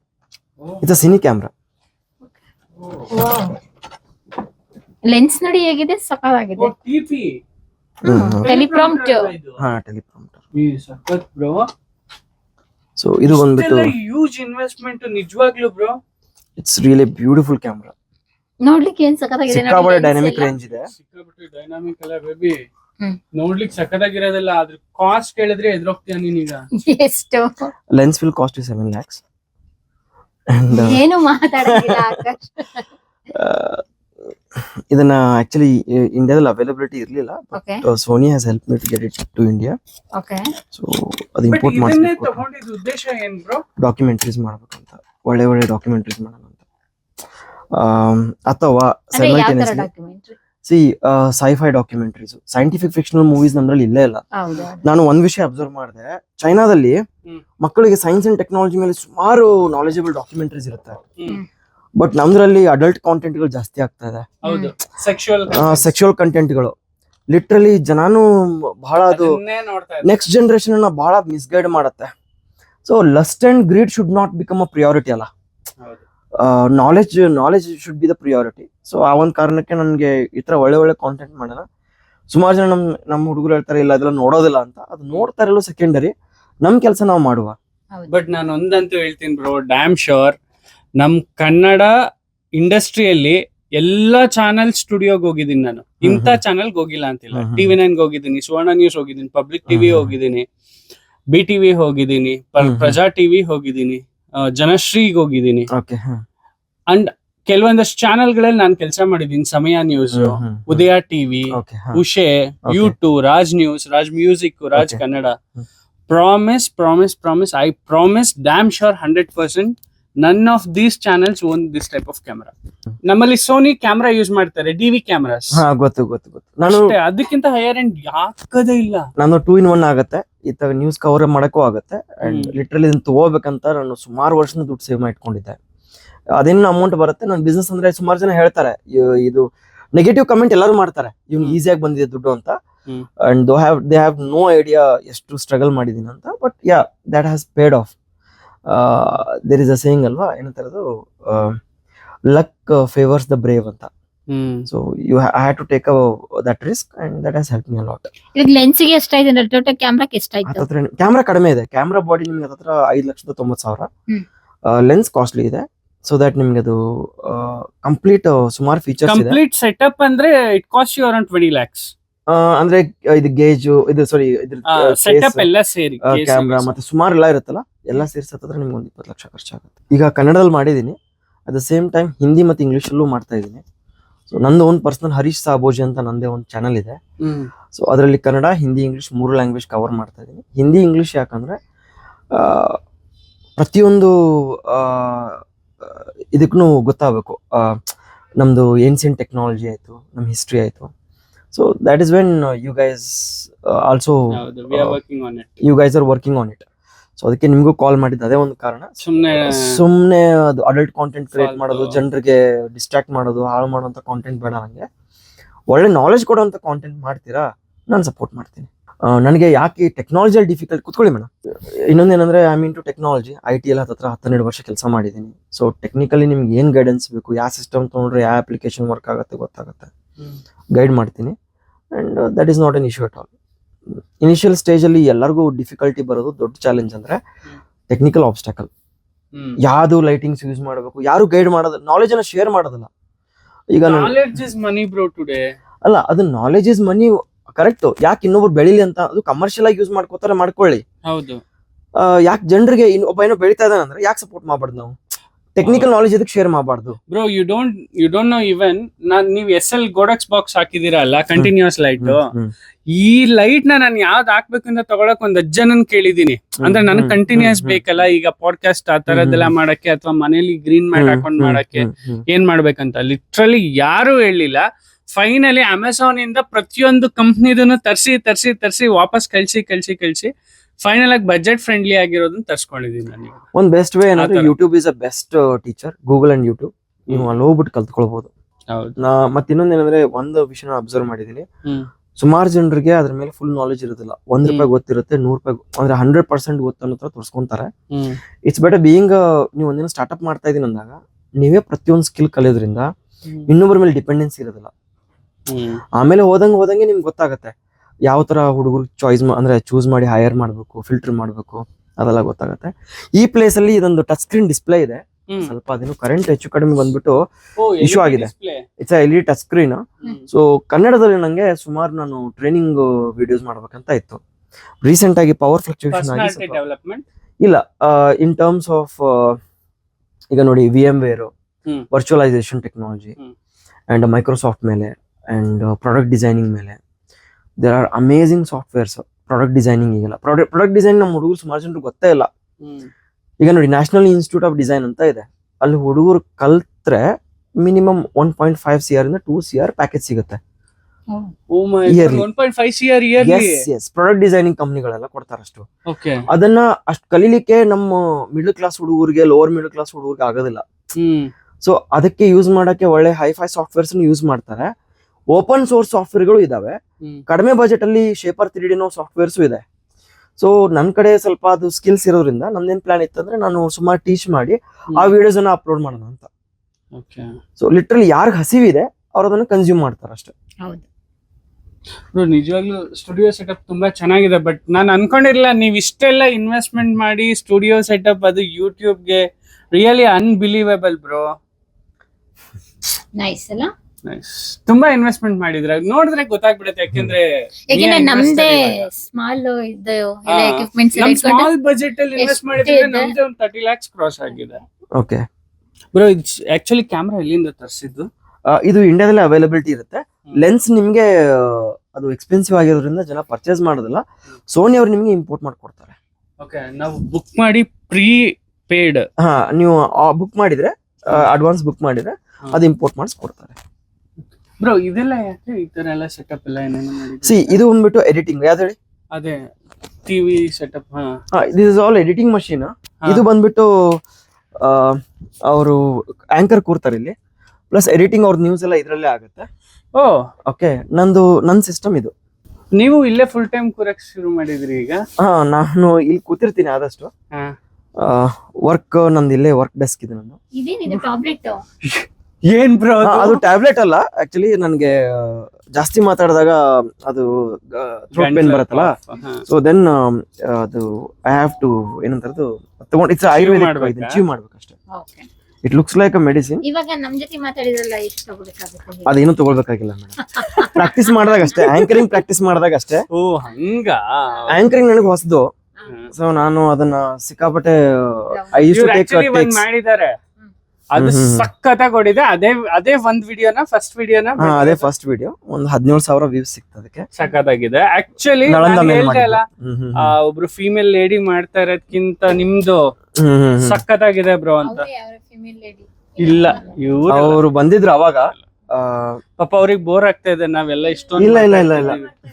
It's a cine camera lens ನಡಿ ಹೇಗಿದೆ? ಸಕಾಲಾಗಿದೆ ಟಿಪಿ ಟೆಲಿಪ್ರಾಂಪ್ಟ್ ಹಾ ಟೆಲಿಪ್ರಾಂಪ್ಟರ್ ಈ ಸಖತ್ ಬ್ರೋ ಸೊ ಇದು ಬಂದ್ಬಿಟ್ಟು ಹ್ಯೂಜ್ ಇನ್ವೆಸ್ಟ್ಮೆಂಟ್ ನಿಜವಾಗ್ಲೂ bro it's really beautiful camera ನೋಡ್ಲಿಕ್ಕೆ ಏನ್ ಸಖತ್ತಾಗಿದೆ? ನೋಡಿ, ಸಿಕ್ಕಾಪಟ್ಟೆ ಡೈನಾಮಿಕ್ ರೇಂಜ್ ಇದೆ. ಸಿಕ್ಕಾಪಟ್ಟೆ ಡೈನಾಮಿಕ್ ಅಲ್ಲ ಬೇಬಿ. ನೋಡ್ಲಿಕ್ಕೆ ಸಖತ್ತಾಗಿರೋದಿಲ್ಲ ಆದ್ರೆ ಕಾಸ್ಟ್ ಕೇಳಿದ್ರೆ ಎದುರೋಗ್ತೀಯ ನೀನೀಗ ಎಷ್ಟು? Lens will cost you seven lakhs and ಏನು ಮಾತಾಡಂಗಿಲ್ಲ ಆಕಾಶ್? <laughs> ಇದನ್ನ ಆಕ್ಚುಲಿ ಇಂಡಿಯಾದಲ್ಲಿ ಅವೈಲಬಿಲಿಟಿ ಇರಲಿಲ್ಲ okay Sony has help me to get it to India okay so ಅದು ಬಟ್ ಇಂಪೋರ್ಟ್ ಇದನ್ನೇ ಮಾಡಿಸ್ಬೇಕು. ತಗೊಂಡಿದ್ ಉದ್ದೇಶ ಏನ್ ಬ್ರೋ ಡಾಕ್ಯುಮೆಂಟ್ರೀಸ್ ಮಾಡ್ಬೇಕು ಅಂತ ಒಳ್ಳೆ ಒಳ್ಳೆ ಡಾಕ್ಯುಮೆಂಟ್ರೀಸ್ ಮಾಡೋಣ ಅಂತ ಆಮ್, ಅಥವಾ ಅಂದ್ರೆ ಯಾವ ತರ simultaneously documentary C sci fi documentaries scientific fictional movies ನಮ್ದ್ರಲ್ಲಿ ಇಲ್ಲೇ ಇಲ್ಲ. ಹೌದು. ನಾನು ಒಂದ್ ವಿಷಯ ಅಬ್ಸರ್ವ್ ಮಾಡಿದೆ ಚೈನಾದಲ್ಲಿ. ಮಕ್ಕಳಿಗೆ ಸೈನ್ಸ್ ಅಂಡ್ ಟೆಕ್ನಾಲಜಿ ಮೇಲೆ ಸುಮಾರು ನಾಲೆಜಬಲ್ ಡಾಕ್ಯುಮೆಂಟರೀಸ್ ಇರುತ್ತೆ. ಬಟ್ ನಮ್ದ್ರಲ್ಲಿ ಅಡಲ್ಟ್ ಕಾಂಟೆಂಟ್ಗಳು ಜಾಸ್ತಿ ಆಗ್ತಾ ಇದೆ. ಸೆಕ್ಷುಯಲ್ ಕಂಟೆಂಟ್ಗಳು. ಲಿಟ್ರಲಿ ಜನಾನು ಬಹಳ ಅದು ನೆಕ್ಸ್ಟ್ ಜನರೇಷನ್ ಅನ್ನ ಬಹಳ ಮಿಸ್ಗೈಡ್ ಮಾಡುತ್ತೆ. So lust and greed should not become a priority ಅಲ್ಲ. ಹೌದು. Knowledge knowledge should be the priority so ಆ ಒಂದು ಕಾರಣಕ್ಕೆ ನನಗೆ ಈ ಥರ ಒಳ್ಳೆ ಒಳ್ಳೆ ಕಾಂಟೆಂಟ್ ಮಾಡೋಣ ಸುಮಾರು ಜನ ನಮ್ಮ ನಮ್ಮ ಹುಡುಗರು ಹೇಳ್ತಾರೆ ಇಲ್ಲ ಅದೆಲ್ಲ ನೋಡೋದಿಲ್ಲ ಅಂತ. ಅದು ನೋಡ್ತಾ ಇರಲು ಸೆಕೆಂಡರಿ ನಮ್ಮ ಕೆಲಸ ನಾವು ಮಾಡುವ. ಬಟ್ ನಾನು ಒಂದಂತೂ ಹೇಳ್ತೀನಿ ಬ್ರೋ ಡ್ಯಾಮ್ ಶೋರ್ ನಮ್ ಕನ್ನಡ ಇಂಡಸ್ಟ್ರಿಯಲ್ಲಿ ಎಲ್ಲಾ ಚಾನೆಲ್ ಸ್ಟುಡಿಯೋಗೆ ಹೋಗಿದ್ದೀನಿ ನಾನು. ಇಂಥ ಚಾನೆಲ್ ಚಾನೆಲ್ಗೆ ಹೋಗಿಲ್ಲ ಅಂತಿಲ್ಲ. ಟಿ ವಿ ಟಿವಿ ನೈನ್ಗೆ ಹೋಗಿದ್ದೀನಿ ಸುವರ್ಣ ನ್ಯೂಸ್ ಹೋಗಿದ್ದೀನಿ ಪಬ್ಲಿಕ್ ಟಿವಿ. ಹೋಗಿದ್ದೀನಿ ಬಿ ಟಿವಿ ಹೋಗಿದ್ದೀನಿ. ಪ್ರಜಾ ಟಿವಿ ಹೋಗಿದ್ದೀನಿ ಜನಶ್ರೀಗೆ ಹೋಗಿದ್ದೀನಿ. ಓಕೆ ಅಂಡ್ ಕೆಲವೊಂದಷ್ಟು ಚಾನೆಲ್ಗಳಲ್ಲಿ ನಾನು ಕೆಲಸ ಮಾಡಿದ್ದೀನಿ. Samaya News Udaya TV Ushe YouTube you too Raj News Raj Music Raj Kannada promise promise promise I promise damn sure hundred percent none of these channels own this type of camera ನಮ್ಮಲ್ಲಿ Sony camera use ಮಾಡ್ತಾರೆ DV cameras ಹಾ ಗೊತ್ತು ಗೊತ್ತು ಗೊತ್ತು. ನಾನು ಅದಕ್ಕಿಂತ higher end ಯಾಕದೇ ಇಲ್ಲ. ನಾನು ಟೂ ಇನ್ ಒನ್ ಆಗುತ್ತೆ. ಇತ್ತ ನ್ಯೂಸ್ ಕವರ್ ಮಾಡಕ್ಕೂ ಆಗುತ್ತೆ. ಅಂಡ್. ಲಿಟ್ರಲಿ ಇದನ್ನ ತಗೋಬೇಕಂತ ನಾನು ಸುಮಾರು ವರ್ಷ ದುಡ್ಡು ಸೇವ್ ಇಟ್ಕೊಂಡಿದ್ದೆ ಅದೇನು ಅಮೌಂಟ್ ಬರುತ್ತೆ. ನನ್ನ ಬಿಸ್ನೆಸ್ ಅಂದ್ರೆ ಸುಮಾರು ಜನ ಹೇಳ್ತಾರೆ ಇದು ನೆಗೆಟಿವ್ ಕಮೆಂಟ್ ಎಲ್ಲರೂ ಮಾಡ್ತಾರೆ. ಇವ್ನು. ಈಸಿಯಾಗಿ ಬಂದಿದೆ ದುಡ್ಡು ಅಂತ. And though have they have no idea ಎಷ್ಟು ಸ್ಟ್ರಗಲ್ ಮಾಡಿದೀನಿ ಅಂತ. But yeah that has paid off there is a saying ಅಲ್ವಾ ಏನಂತಾರದು ಲಕ್ ಫೇವರ್ಸ್ ದ ಬ್ರೇವ್ ಅಂತ. ಹ್ಮ್. So you have to take that risk and that has help me a lot ಈಗ ಲೆನ್ಸ್ಗೆ ಇದೆ total ಕ್ಯಾಮ್ರಾಕ್ಕೆ ಎಷ್ಟಾಯ್ತು ಹತ್ತತ್ರ ಕ್ಯಾಮ್ರಾ ಕಡಿಮೆ ಇದೆ. ಕ್ಯಾಮ್ರಾ ಬಾಡಿ ನಿಮ್ಗೆ ಹತ್ರ ಐದು ಲಕ್ಷದ ತೊಂಬತ್ತು ಸಾವಿರ. ಹ್ಮ್. ಲೆನ್ಸ್ ಕಾಸ್ಟ್ಲಿ ಇದೆ. ಸೊ ದಟ್ ನಿಮ್ಗೆ ಅದು ಕಂಪ್ಲೀಟ್ ಸುಮಾರು ಫೀಚರ್ಸ್ ಇದೆ. ಕಂಪ್ಲೀಟ್ ಸೆಟಪ್ ಅಂದ್ರೆ it cost you around twenty lakhs ಅಂದ್ರೆ ಇದು ಗೇಜು ಇದು ಸಾರಿ ಇದ್ರ ಸೆಟಪ್ ಎಲ್ಲ ಸೇರಿ ಕ್ಯಾಮ್ರಾ ಮತ್ತೆ ಸುಮಾರು ಎಲ್ಲ ಇರುತ್ತಲ್ಲ ಎಲ್ಲ ಸೇರಿಸಿ ಹತ್ತಿರ ನಿಮ್ಗೆ ಒಂದು ಇಪ್ಪತ್ತು ಲಕ್ಷ ಖರ್ಚಾಗುತ್ತೆ. ಈಗ ಕನ್ನಡದಲ್ಲಿ ಮಾಡಿದ್ದೀನಿ at the same time Hindi ಮತ್ತು ಇಂಗ್ಲೀಷಲ್ಲೂ ಮಾಡ್ತಾ ಇದ್ದೀನಿ. ಸೊ ನಂದು ಒಂದು ಪರ್ಸನಲ್ ಹರೀಶ್ ಸಾಬೋಜಿ ಅಂತ ನಂದೇ ಒಂದು ಚಾನಲ್ ಇದೆ. ಸೊ ಅದರಲ್ಲಿ ಕನ್ನಡ ಹಿಂದಿ ಇಂಗ್ಲೀಷ್ ಮೂರು ಲ್ಯಾಂಗ್ವೇಜ್ ಕವರ್ ಮಾಡ್ತಾ ಇದ್ದೀನಿ. ಹಿಂದಿ ಇಂಗ್ಲೀಷ್ ಯಾಕಂದ್ರೆ ಪ್ರತಿಯೊಂದು ಇದಕ್ಕೂ ಗೊತ್ತಾಗಬೇಕು. ನಮ್ಮದು ಏನ್ಸಿಯಂಟ್ ಟೆಕ್ನಾಲಜಿ ಆಯಿತು ನಮ್ಮ ಹಿಸ್ಟ್ರಿ ಆಯಿತು. So that is when you guys also you guys are working on it so ಅದಕ್ಕೆ ನಿಮಗೂ ಕಾಲ್ ಮಾಡಿದ್ದು ಅದೇ ಒಂದು ಕಾರಣ. ಸುಮ್ಮನೆ ಸುಮ್ಮನೆ ಅದು ಅಡಲ್ಟ್ ಕಾಂಟೆಂಟ್ ಕ್ರಿಯೇಟ್ ಮಾಡೋದು ಜನರಿಗೆ ಡಿಸ್ಟ್ರಾಕ್ಟ್ ಮಾಡೋದು ಹಾಳು ಮಾಡುವಂಥ ಕಾಂಟೆಂಟ್ ಬೇಡ ನನಗೆ ಒಳ್ಳೆ ನಾಲೆಜ್ ಕೊಡುವಂಥ ಕಾಂಟೆಂಟ್ ಮಾಡ್ತೀರಾ ನಾನು ಸಪೋರ್ಟ್ ಮಾಡ್ತೀನಿ. ನನಗೆ ಯಾಕೆ ಟೆಕ್ನಾಲಜಿಯಲ್ಲಿ ಡಿಫಿಕಲ್ಟ್ ಕುತ್ಕೊಳ್ಳಿ madam ಇನ್ನೊಂದೇನಂದ್ರೆ I mean to technology I T ಎಲ್ಲ ಹತ್ರ ಹತ್ತೆರಡು ವರ್ಷ ಕೆಲಸ ಮಾಡಿದ್ದೀನಿ. ಸೊ ಟೆಕ್ನಿಕಲಿ ನಿಮ್ಗೆ ಏನು ಗೈಡೆನ್ಸ್ ಬೇಕು? ಯಾವ ಸಿಸ್ಟಮ್ ತೊಗೊಂಡ್ರೆ ಯಾವ ಅಪ್ಲಿಕೇಶನ್ ವರ್ಕ್ ಆಗುತ್ತೆ ಗೊತ್ತಾಗುತ್ತೆ. ಗೈಡ್ ಮಾಡ್ತೀನಿ. And that is not an issue at all initial ಸ್ಟೇಜಲ್ಲಿ ಎಲ್ಲರಿಗೂ ಡಿಫಿಕಲ್ಟಿ ಬರೋದು ದೊಡ್ಡ ಚಾಲೆಂಜ್ ಅಂದರೆ ಟೆಕ್ನಿಕಲ್ ಆಬ್ಸ್ಟಾಕಲ್ ಯಾವುದು ಲೈಟಿಂಗ್ಸ್ ಯೂಸ್ ಮಾಡಬೇಕು? ಯಾರು ಗೈಡ್ ಮಾಡೋದು? ನಾಲೆಜ್ ಅನ್ನ ಶೇರ್ ಮಾಡೋದಲ್ಲ. ಈಗ knowledge is money bro today ಅಲ್ಲ ಅದು ನಾಲೆಜ್ ಇಸ್ ಮನಿ ಕರೆಕ್ಟ್ ಯಾಕೆ ಇನ್ನೊಬ್ರು ಬೆಳಿಲಿ ಅಂತ ಅದು ಕಮರ್ಷಿಯಲ್ ಆಗಿ ಯೂಸ್ ಮಾಡ್ಕೋತಾರೆ ಮಾಡ್ಕೊಳ್ಳಿ. ಹೌದು. ಯಾಕೆ ಜನರಿಗೆ ಒಬ್ಬ ಏನೋ ಬೆಳಿತಾ ಇದ್ದಾನೆ ಅಂದ್ರೆ ಯಾಕೆ ಸಪೋರ್ಟ್ ಮಾಡಬಾರ್ದು ನಾವು? ಟೆಕ್ನಿಕಲ್ ನಾಲೆಜ್ ಇದಕ್ಕೆ ಶೇರ್ ಮಾಡಬಾರ್ದು? Bro you don't you don't know even ನಾನ್ ನೀವ್ ಎಸ್ ಎಲ್ ಗೋಡಕ್ಸ್ ಬಾಕ್ಸ್ ಹಾಕಿದಿರಲ್ಲ ಕಂಟಿನ್ಯೂಸ್ ಲೈಟ್ ಈ ಲೈಟ್ನ ನಾನು ಯಾವ್ದು ಹಾಕ್ಬೇಕು ಅಂತ ತಗೊಳಕ್ ಒಂದ್ ಅಜ್ಜನನ್ ಕೇಳಿದೀನಿ ಅಂದ್ರೆ ನನಗೆ ಕಂಟಿನ್ಯೂಸ್ ಬೇಕಲ್ಲ ಈಗ ಪಾಡ್ಕಾಸ್ಟ್ ಆ ತರದ್ದೆಲ್ಲ ಮಾಡಕ್ಕೆ ಅಥವಾ ಮನೇಲಿ ಗ್ರೀನ್ ಮ್ಯಾಟ್ ಹಾಕೊಂಡ್ ಮಾಡಕ್ಕೆ ಏನ್ ಮಾಡ್ಬೇಕಂತ? ಲಿಟ್ರಲಿ ಯಾರು ಹೇಳಿಲ್ಲ ಫೈನಲಿ ಅಮೆಝಾನ್ ಇಂದ ಪ್ರತಿಯೊಂದು ಕಂಪ್ನಿದನ್ನು ತರಿಸಿ ತರ್ಸಿ ತರ್ಸಿ ವಾಪಸ್ ಕಳ್ಸಿ ಕಳ್ಸಿ ಕಳ್ಸಿ ಫೈನಲ್ ಆಗಿ ಬಜೆಟ್ ಫ್ರೆಂಡ್ಲಿ ಆಗಿರೋದನ್ನ ತರ್ಸ್ಕೊಂಡಿದ್ದೀನಿ ನಾನು ಒಂದು ಬೆಸ್ಟ್ ವೇ ಏನಂದ್ರೆ YouTube is a best teacher Google and YouTube ನೀವು ಅಲ್ಲಿ ಹೋಗ್ಬಿಟ್ಟು ಕಲ್ತ್ಕೊಳ್ಬಹುದು ಮತ್ತೆ ನಾ ಏನಂದ್ರೆ ಒಂದು ವಿಷಯ ಅಬ್ಸರ್ವ್ ಮಾಡಿದೀನಿ ಸುಮಾರು ಜನರಿಗೆ ಅದ್ರ ಮೇಲೆ ಫುಲ್ ನಾಲೆಜ್ ಇರೋದಿಲ್ಲ. ಒಂದ್ ರೂಪಾಯಿ ಗೊತ್ತಿರುತ್ತೆ ನೂರ್ ರೂಪಾಯಿ ಅಂದ್ರೆ ಹಂಡ್ರೆಡ್ ಪರ್ಸೆಂಟ್ ಗೊತ್ತು ಅನ್ನೋ ತರ ತೋರಿಸ್ಕೊಂತಾರೆ. ಇಟ್ಸ್ ಬೆಟರ್ ಬೀಯಿಂಗ್ ನೀವು ಒಂದಿನ ಸ್ಟಾರ್ಟ್ಅಪ್ ಮಾಡ್ತಾ ಇದೀನಿ ಅಂದಾಗ ನೀವೇ ಪ್ರತಿಯೊಂದು ಸ್ಕಿಲ್ ಕಲಿಯೋದ್ರಿಂದ ಇನ್ನೊಬ್ಬರ ಮೇಲೆ ಡಿಪೆಂಡೆನ್ಸಿ ಇರೋದಿಲ್ಲ. ಆಮೇಲೆ ಹೋದಂಗೆ ಹೋದಂಗೆ ನಿಮ್ಗೆ ಗೊತ್ತಾಗುತ್ತೆ. ಯಾವ ತರ ಹುಡುಗರು ಚಾಯ್ಸ್ ಅಂದ್ರೆ ಚೂಸ್ ಮಾಡಿ ಹೈಯರ್ ಮಾಡಬೇಕು ಫಿಲ್ಟರ್ ಮಾಡಬೇಕು ಅದೆಲ್ಲ ಗೊತ್ತಾಗುತ್ತೆ. ಈ ಪ್ಲೇಸ್ ಅಲ್ಲಿ ಇದೊಂದು ಟಚ್ ಸ್ಕ್ರೀನ್ ಡಿಸ್ಪ್ಲೇ ಇದೆ. ಸ್ವಲ್ಪ ಅದೇನು ಕರೆಂಟ್ ಹೆಚ್ಚು ಕಡಿಮೆ ಬಂದ್ಬಿಟ್ಟು ಇಶ್ಯೂ ಆಗಿದೆ. It's L E touch screen. So ಕನ್ನಡದಲ್ಲಿ ನಂಗೆ ಸುಮಾರು ನಾನು ಟ್ರೈನಿಂಗ್ ವಿಡಿಯೋಸ್ ಮಾಡ್ಬೇಕಂತ ಇತ್ತು. ರೀಸೆಂಟ್ ಆಗಿ ಪವರ್ ಫ್ಲಕ್ಚುಯೇಷನ್ ಆಗಿ. ಇಲ್ಲ ಇನ್ ಟರ್ಮ್ಸ್ ಆಫ್ ಈಗ ನೋಡಿ VMware virtualisation technology and Microsoft ಮೇಲೆ. ಅಂಡ್ ಪ್ರಾಡಕ್ಟ್ ಡಿಸೈನಿಂಗ್ ಮೇಲೆ there are amazing softwares product designing ಈಗೆಲ್ಲ ಪ್ರಾಡಕ್ಟ್ ಪ್ರಾಡಕ್ಟ್ ಡಿಸೈನ್ ನಮ್ಮ ಹುಡುಗರು ಸುಮಾರು ಜನರು ಗೊತ್ತೇ ಇಲ್ಲ. ಈಗ ನೋಡಿ ನ್ಯಾಷನಲ್ ಇನ್ಸ್ಟಿಟ್ಯೂಟ್ ಆಫ್ ಡಿಸೈನ್ ಅಂತ ಇದೆ ಅಲ್ಲಿ ಹುಡುಗರು ಕಲ್ತ್ರೆ minimum one point five C R ಇಂದ ಟೂ ಸಿ ಆರ್ ಪ್ಯಾಕೇಜ್ ಸಿಗುತ್ತೆ Oh my God, Yearly. 1.5 CR yearly. S S product designing ಕಂಪ್ನಿಗಳೆಲ್ಲ ಕೊಡ್ತಾರೆ ಅಷ್ಟು Okay. ಅದನ್ನ ಅಷ್ಟು ಕಲೀಲಿಕ್ಕೆ ನಮ್ಮ ಮಿಡಲ್ ಕ್ಲಾಸ್ ಹುಡುಗರಿಗೆ ಲೋವರ್ ಮಿಡಲ್ ಕ್ಲಾಸ್ ಹುಡುಗರಿಗೆ ಆಗೋದಿಲ್ಲ. ಸೊ ಅದಕ್ಕೆ ಯೂಸ್ ಮಾಡಕ್ಕೆ ಒಳ್ಳೆ ಹೈಫೈ ಸಾಫ್ಟ್ವೇರ್ಸ್ ಯೂಸ್ ಮಾಡ್ತಾರೆ ಓಪನ್ ಸೋರ್ಸ್ ಸಾಫ್ಟ್ವೇರ್ಗಳು ಇದಾವೆ. ಕಡಿಮೆ ಬಜೆಟ್ ಅಲ್ಲಿ ಶೇಪರ್ ತ್ರೀ ಡಿನೋ ಸಾಫ್ಟ್ವೇರ್ಸ್ ಇದೆ. ಸೊ ನನ್ನ ಕಡೆ ಸ್ವಲ್ಪ ಅದು ಸ್ಕಿಲ್ಸ್ ಇರೋದ್ರಿಂದ ನಮ್ದೇನ್ ಪ್ಲಾನ್ ಇತ್ತಂದ್ರೆ ನಾನು ಸುಮಾರು ಟೀಚ್ ಮಾಡಿ ಆ ವಿಡಿಯೋಸ್ ಅನ್ನ ಅಪ್ಲೋಡ್ ಮಾಡೋಣ ಅಂತ. ಸೊ ಲಿಟ್ರಲಿ ಯಾರಿಗೆ ಹಸಿವಿದೆ ಅವ್ರು ಅದನ್ನ ಕನ್ಸ್ಯೂಮ್ ಮಾಡ್ತಾರೆ ಅಷ್ಟೇ. ನಿಜವಾಗ್ಲೂ ಸ್ಟುಡಿಯೋ ಸೆಟಪ್ ತುಂಬಾ ಚೆನ್ನಾಗಿದೆ ಬಟ್ ನಾನು ಅನ್ಕೊಂಡಿರ್ಲಿಲ್ಲ ನೀವು ಇಷ್ಟೆಲ್ಲ ಇನ್ವೆಸ್ಟ್ಮೆಂಟ್ ಮಾಡಿ ಸ್ಟುಡಿಯೋ ಸೆಟಪ್ ಅದು ಯೂಟ್ಯೂಬ್ಗೆ ರಿಯಲಿ ಅನ್ಬಿಲೀವೇಬಲ್ ಬ್ರೋ. ನೈಸ್ ಅಲ್ಲ? ನೈಸ್ ತುಂಬಾ ಇನ್ವೆಸ್ಟ್ಮೆಂಟ್ ಮಾಡಿದ್ರೆ? ನೋಡಿದ್ರೆ ಗೊತ್ತಾಗ್ಬಿಡುತ್ತೆ ಯಾಕೆಂದ್ರೆ ಯಾಕೆಂದ್ರೆ ನಮ್ದೇ ಸ್ಮಾಲ್ ಇದು ಎಕ್ವಿಪ್ಮೆಂಟ್ಸ್ ನಮ್ ಸ್ಮಾಲ್ ಬಜೆಟ್ ಅಲ್ಲಿ ಇನ್ವೆಸ್ಟ್ ಮಾಡಿದ್ರೆ? ನಮ್ದೇ ಒಂದು ತರ್ಟಿ ಲ್ಯಾಕ್ಸ್ ಕ್ರಾಸ್ ಆಗಿದೆ. ಓಕೆ ಬ್ರೋ ಇದು ಆಕ್ಚುಲಿ ಕ್ಯಾಮ್ರಾ ಎಲ್ಲಿಂದ ತರಿಸಿದ್ದು? ಇದು ಇಂಡಿಯಾದಲ್ಲಿ ಅವೈಲಬಿಲಿಟಿ ಇರುತ್ತೆ. ಲೆನ್ಸ್ ನಿಮ್ಗೆ ಅದು ಎಕ್ಸ್ಪೆನ್ಸಿವ್ ಆಗಿರೋದ್ರಿಂದ ಜನ ಪರ್ಚೇಸ್ ಮಾಡೋದಿಲ್ಲ. ಸೋನಿ ಅವ್ರು ನಿಮ್ಗೆ ಇಂಪೋರ್ಟ್ ಮಾಡ್ಕೊಡ್ತಾರೆ. ಓಕೆ ನಾವು ಬುಕ್ ಮಾಡಿ ಪ್ರೀ ಪೇಡ್ ಹಾ ನೀವು ಬುಕ್ ಮಾಡಿದ್ರೆ ಅಡ್ವಾನ್ಸ್ ಬುಕ್ ಮಾಡಿದ್ರೆ ಅದು ಇಂಪೋರ್ಟ್ ಮಾಡಿಸ್ಕೊಡ್ತಾರೆ ಬ್ರೋ ಇದೆಲ್ಲ ಯಾಕೆ ಈ ತರ ಎಲ್ಲ ಸೆಟಪ್ ಎಲ್ಲ ಏನೇನು ಮಾಡಿದ್ರು ಸಿ ಇದು ಬಂದ್ಬಿಟ್ಟು ಎಡಿಟಿಂಗ್ ಯಾವ್ದು ಹೇಳಿ? ಅದೇ ಟಿವಿ ಸೆಟಪ್ ಹಾ. This is all editing machine ಇದು ಬಂದ್ಬಿಟ್ಟು ಅವರು ಆಂಕರ್ ಕೂರ್ತಾರೆ ಇಲ್ಲಿ. ಪ್ಲಸ್ ಎಡಿಟಿಂಗ್ ಅವ್ರ ನ್ಯೂಸ್ ಎಲ್ಲ ಇದರಲ್ಲೇ ಆಗುತ್ತೆ. ಓ. ಓಕೆ ನಂದು ನನ್ನ ಸಿಸ್ಟಮ್ ಇದು. ನೀವು ಇಲ್ಲೇ ಫುಲ್ ಟೈಮ್ ಕೂರಕ್ ಶುರು ಮಾಡಿದ್ರಿ ಈಗ? ಹಾ ನಾನು ಇಲ್ಲಿ ಕೂತಿರ್ತೀನಿ ಆದಷ್ಟು. ಹಾ. ವರ್ಕ್ ನಂದು ಇಲ್ಲೇ ವರ್ಕ್ ಡೆಸ್ಕ್ ಇದೆ ನಂದು. ಇದೇನಿದೆ ಟ್ಯಾಬ್ಲೆಟ್ <laughs> ಏನ್ ಬ್ರೋ ಅದು? ಟ್ಯಾಬ್ಲೆಟ್ ಅಲ್ಲ. ಆಕ್ಚುಲಿ ನನ್ಗೆ ಜಾಸ್ತಿ ಮಾತಾಡಿದಾಗ ಅದು ಥ್ರೋಟ್ ಪೇನ್ ಬರುತ್ತಲ್ಲ? ಸೊ ದೆನ್ ಅದು ಐ ಹ್ಯಾವ್ ಟು ಏನಂತಾರದು ತಗೊಂಡು ಇಟ್ಸ್ ಆಯುರ್ವೇದಿಕ್ ಮಾಡ್ಬೇಕಾ? Chew ಮಾಡ್ಬೇಕಷ್ಟೇ. Okay it looks like a medicine ಇವಾಗ ನಮ್ ಜೊತೆ ಮಾತಾಡಿದ್ರಲ್ಲ ಎಷ್ಟು ತಗೋಬೇಕಾಗುತ್ತೆ. ಅದೇನು ತಗೊಳ್ಬೇಕಾಗಿಲ್ಲ ಮೇಡಮ್ ಪ್ರಾಕ್ಟೀಸ್ ಮಾಡಿದಾಗ ಅಷ್ಟೇ ಆಂಕರಿಂಗ್ ಪ್ರಾಕ್ಟೀಸ್ ಮಾಡಿದಾಗ ಅಷ್ಟೇ. ಓ ಹಂಗ? ಆಂಕರಿಂಗ್ ನನಗೆ ಹೊಸದು. ಸೊ ನಾನು ಅದನ್ನ ಸಿಕ್ಕಾಪಟ್ಟೆ ಐ ಯೂಸ್ ಟು ಟೇಕ್ ಮಾಡಿದ್ದಾರೆ. ಅದು. ಸಖತ್ತಾಗಿ ಅದೇ ಅದೇ ಒಂದ್ ವಿಡಿಯೋನ ಫಸ್ಟ್ ವಿಡಿಯೋನ ಅದೇ ಫಸ್ಟ್ ವಿಡಿಯೋ ಒಂದು ಹದಿನೇಳು ಸಾವಿರ ವ್ಯೂಸ್ ಸಿಕ್ತ ಅದಕ್ಕೆ. ಸಖತ್ತಾಗಿದೆ. ಆಕ್ಚುಲಿ ಅಲ್ಲ ಒಬ್ರು ಫೀಮೇಲ್ ಲೇಡಿ ಮಾಡ್ತಾ ಇರೋದ್ಕಿಂತ ನಿಮ್ದು. ಸಖತ್ತಾಗಿದೆ ಬ್ರೋ ಅಂತ. ಇಲ್ಲ ಇವ್ರು ಅವ್ರು ಬಂದಿದ್ರು ಅವಾಗ. ಪಾಪ ಅವ್ರಿಗೆ ಬೋರ್ ಆಗ್ತಾ ಇದೆ ನಾವೆಲ್ಲ ಇಷ್ಟೊಂದು ಇಲ್ಲ, ಇಲ್ಲ, ಇಲ್ಲ, ಇಲ್ಲ.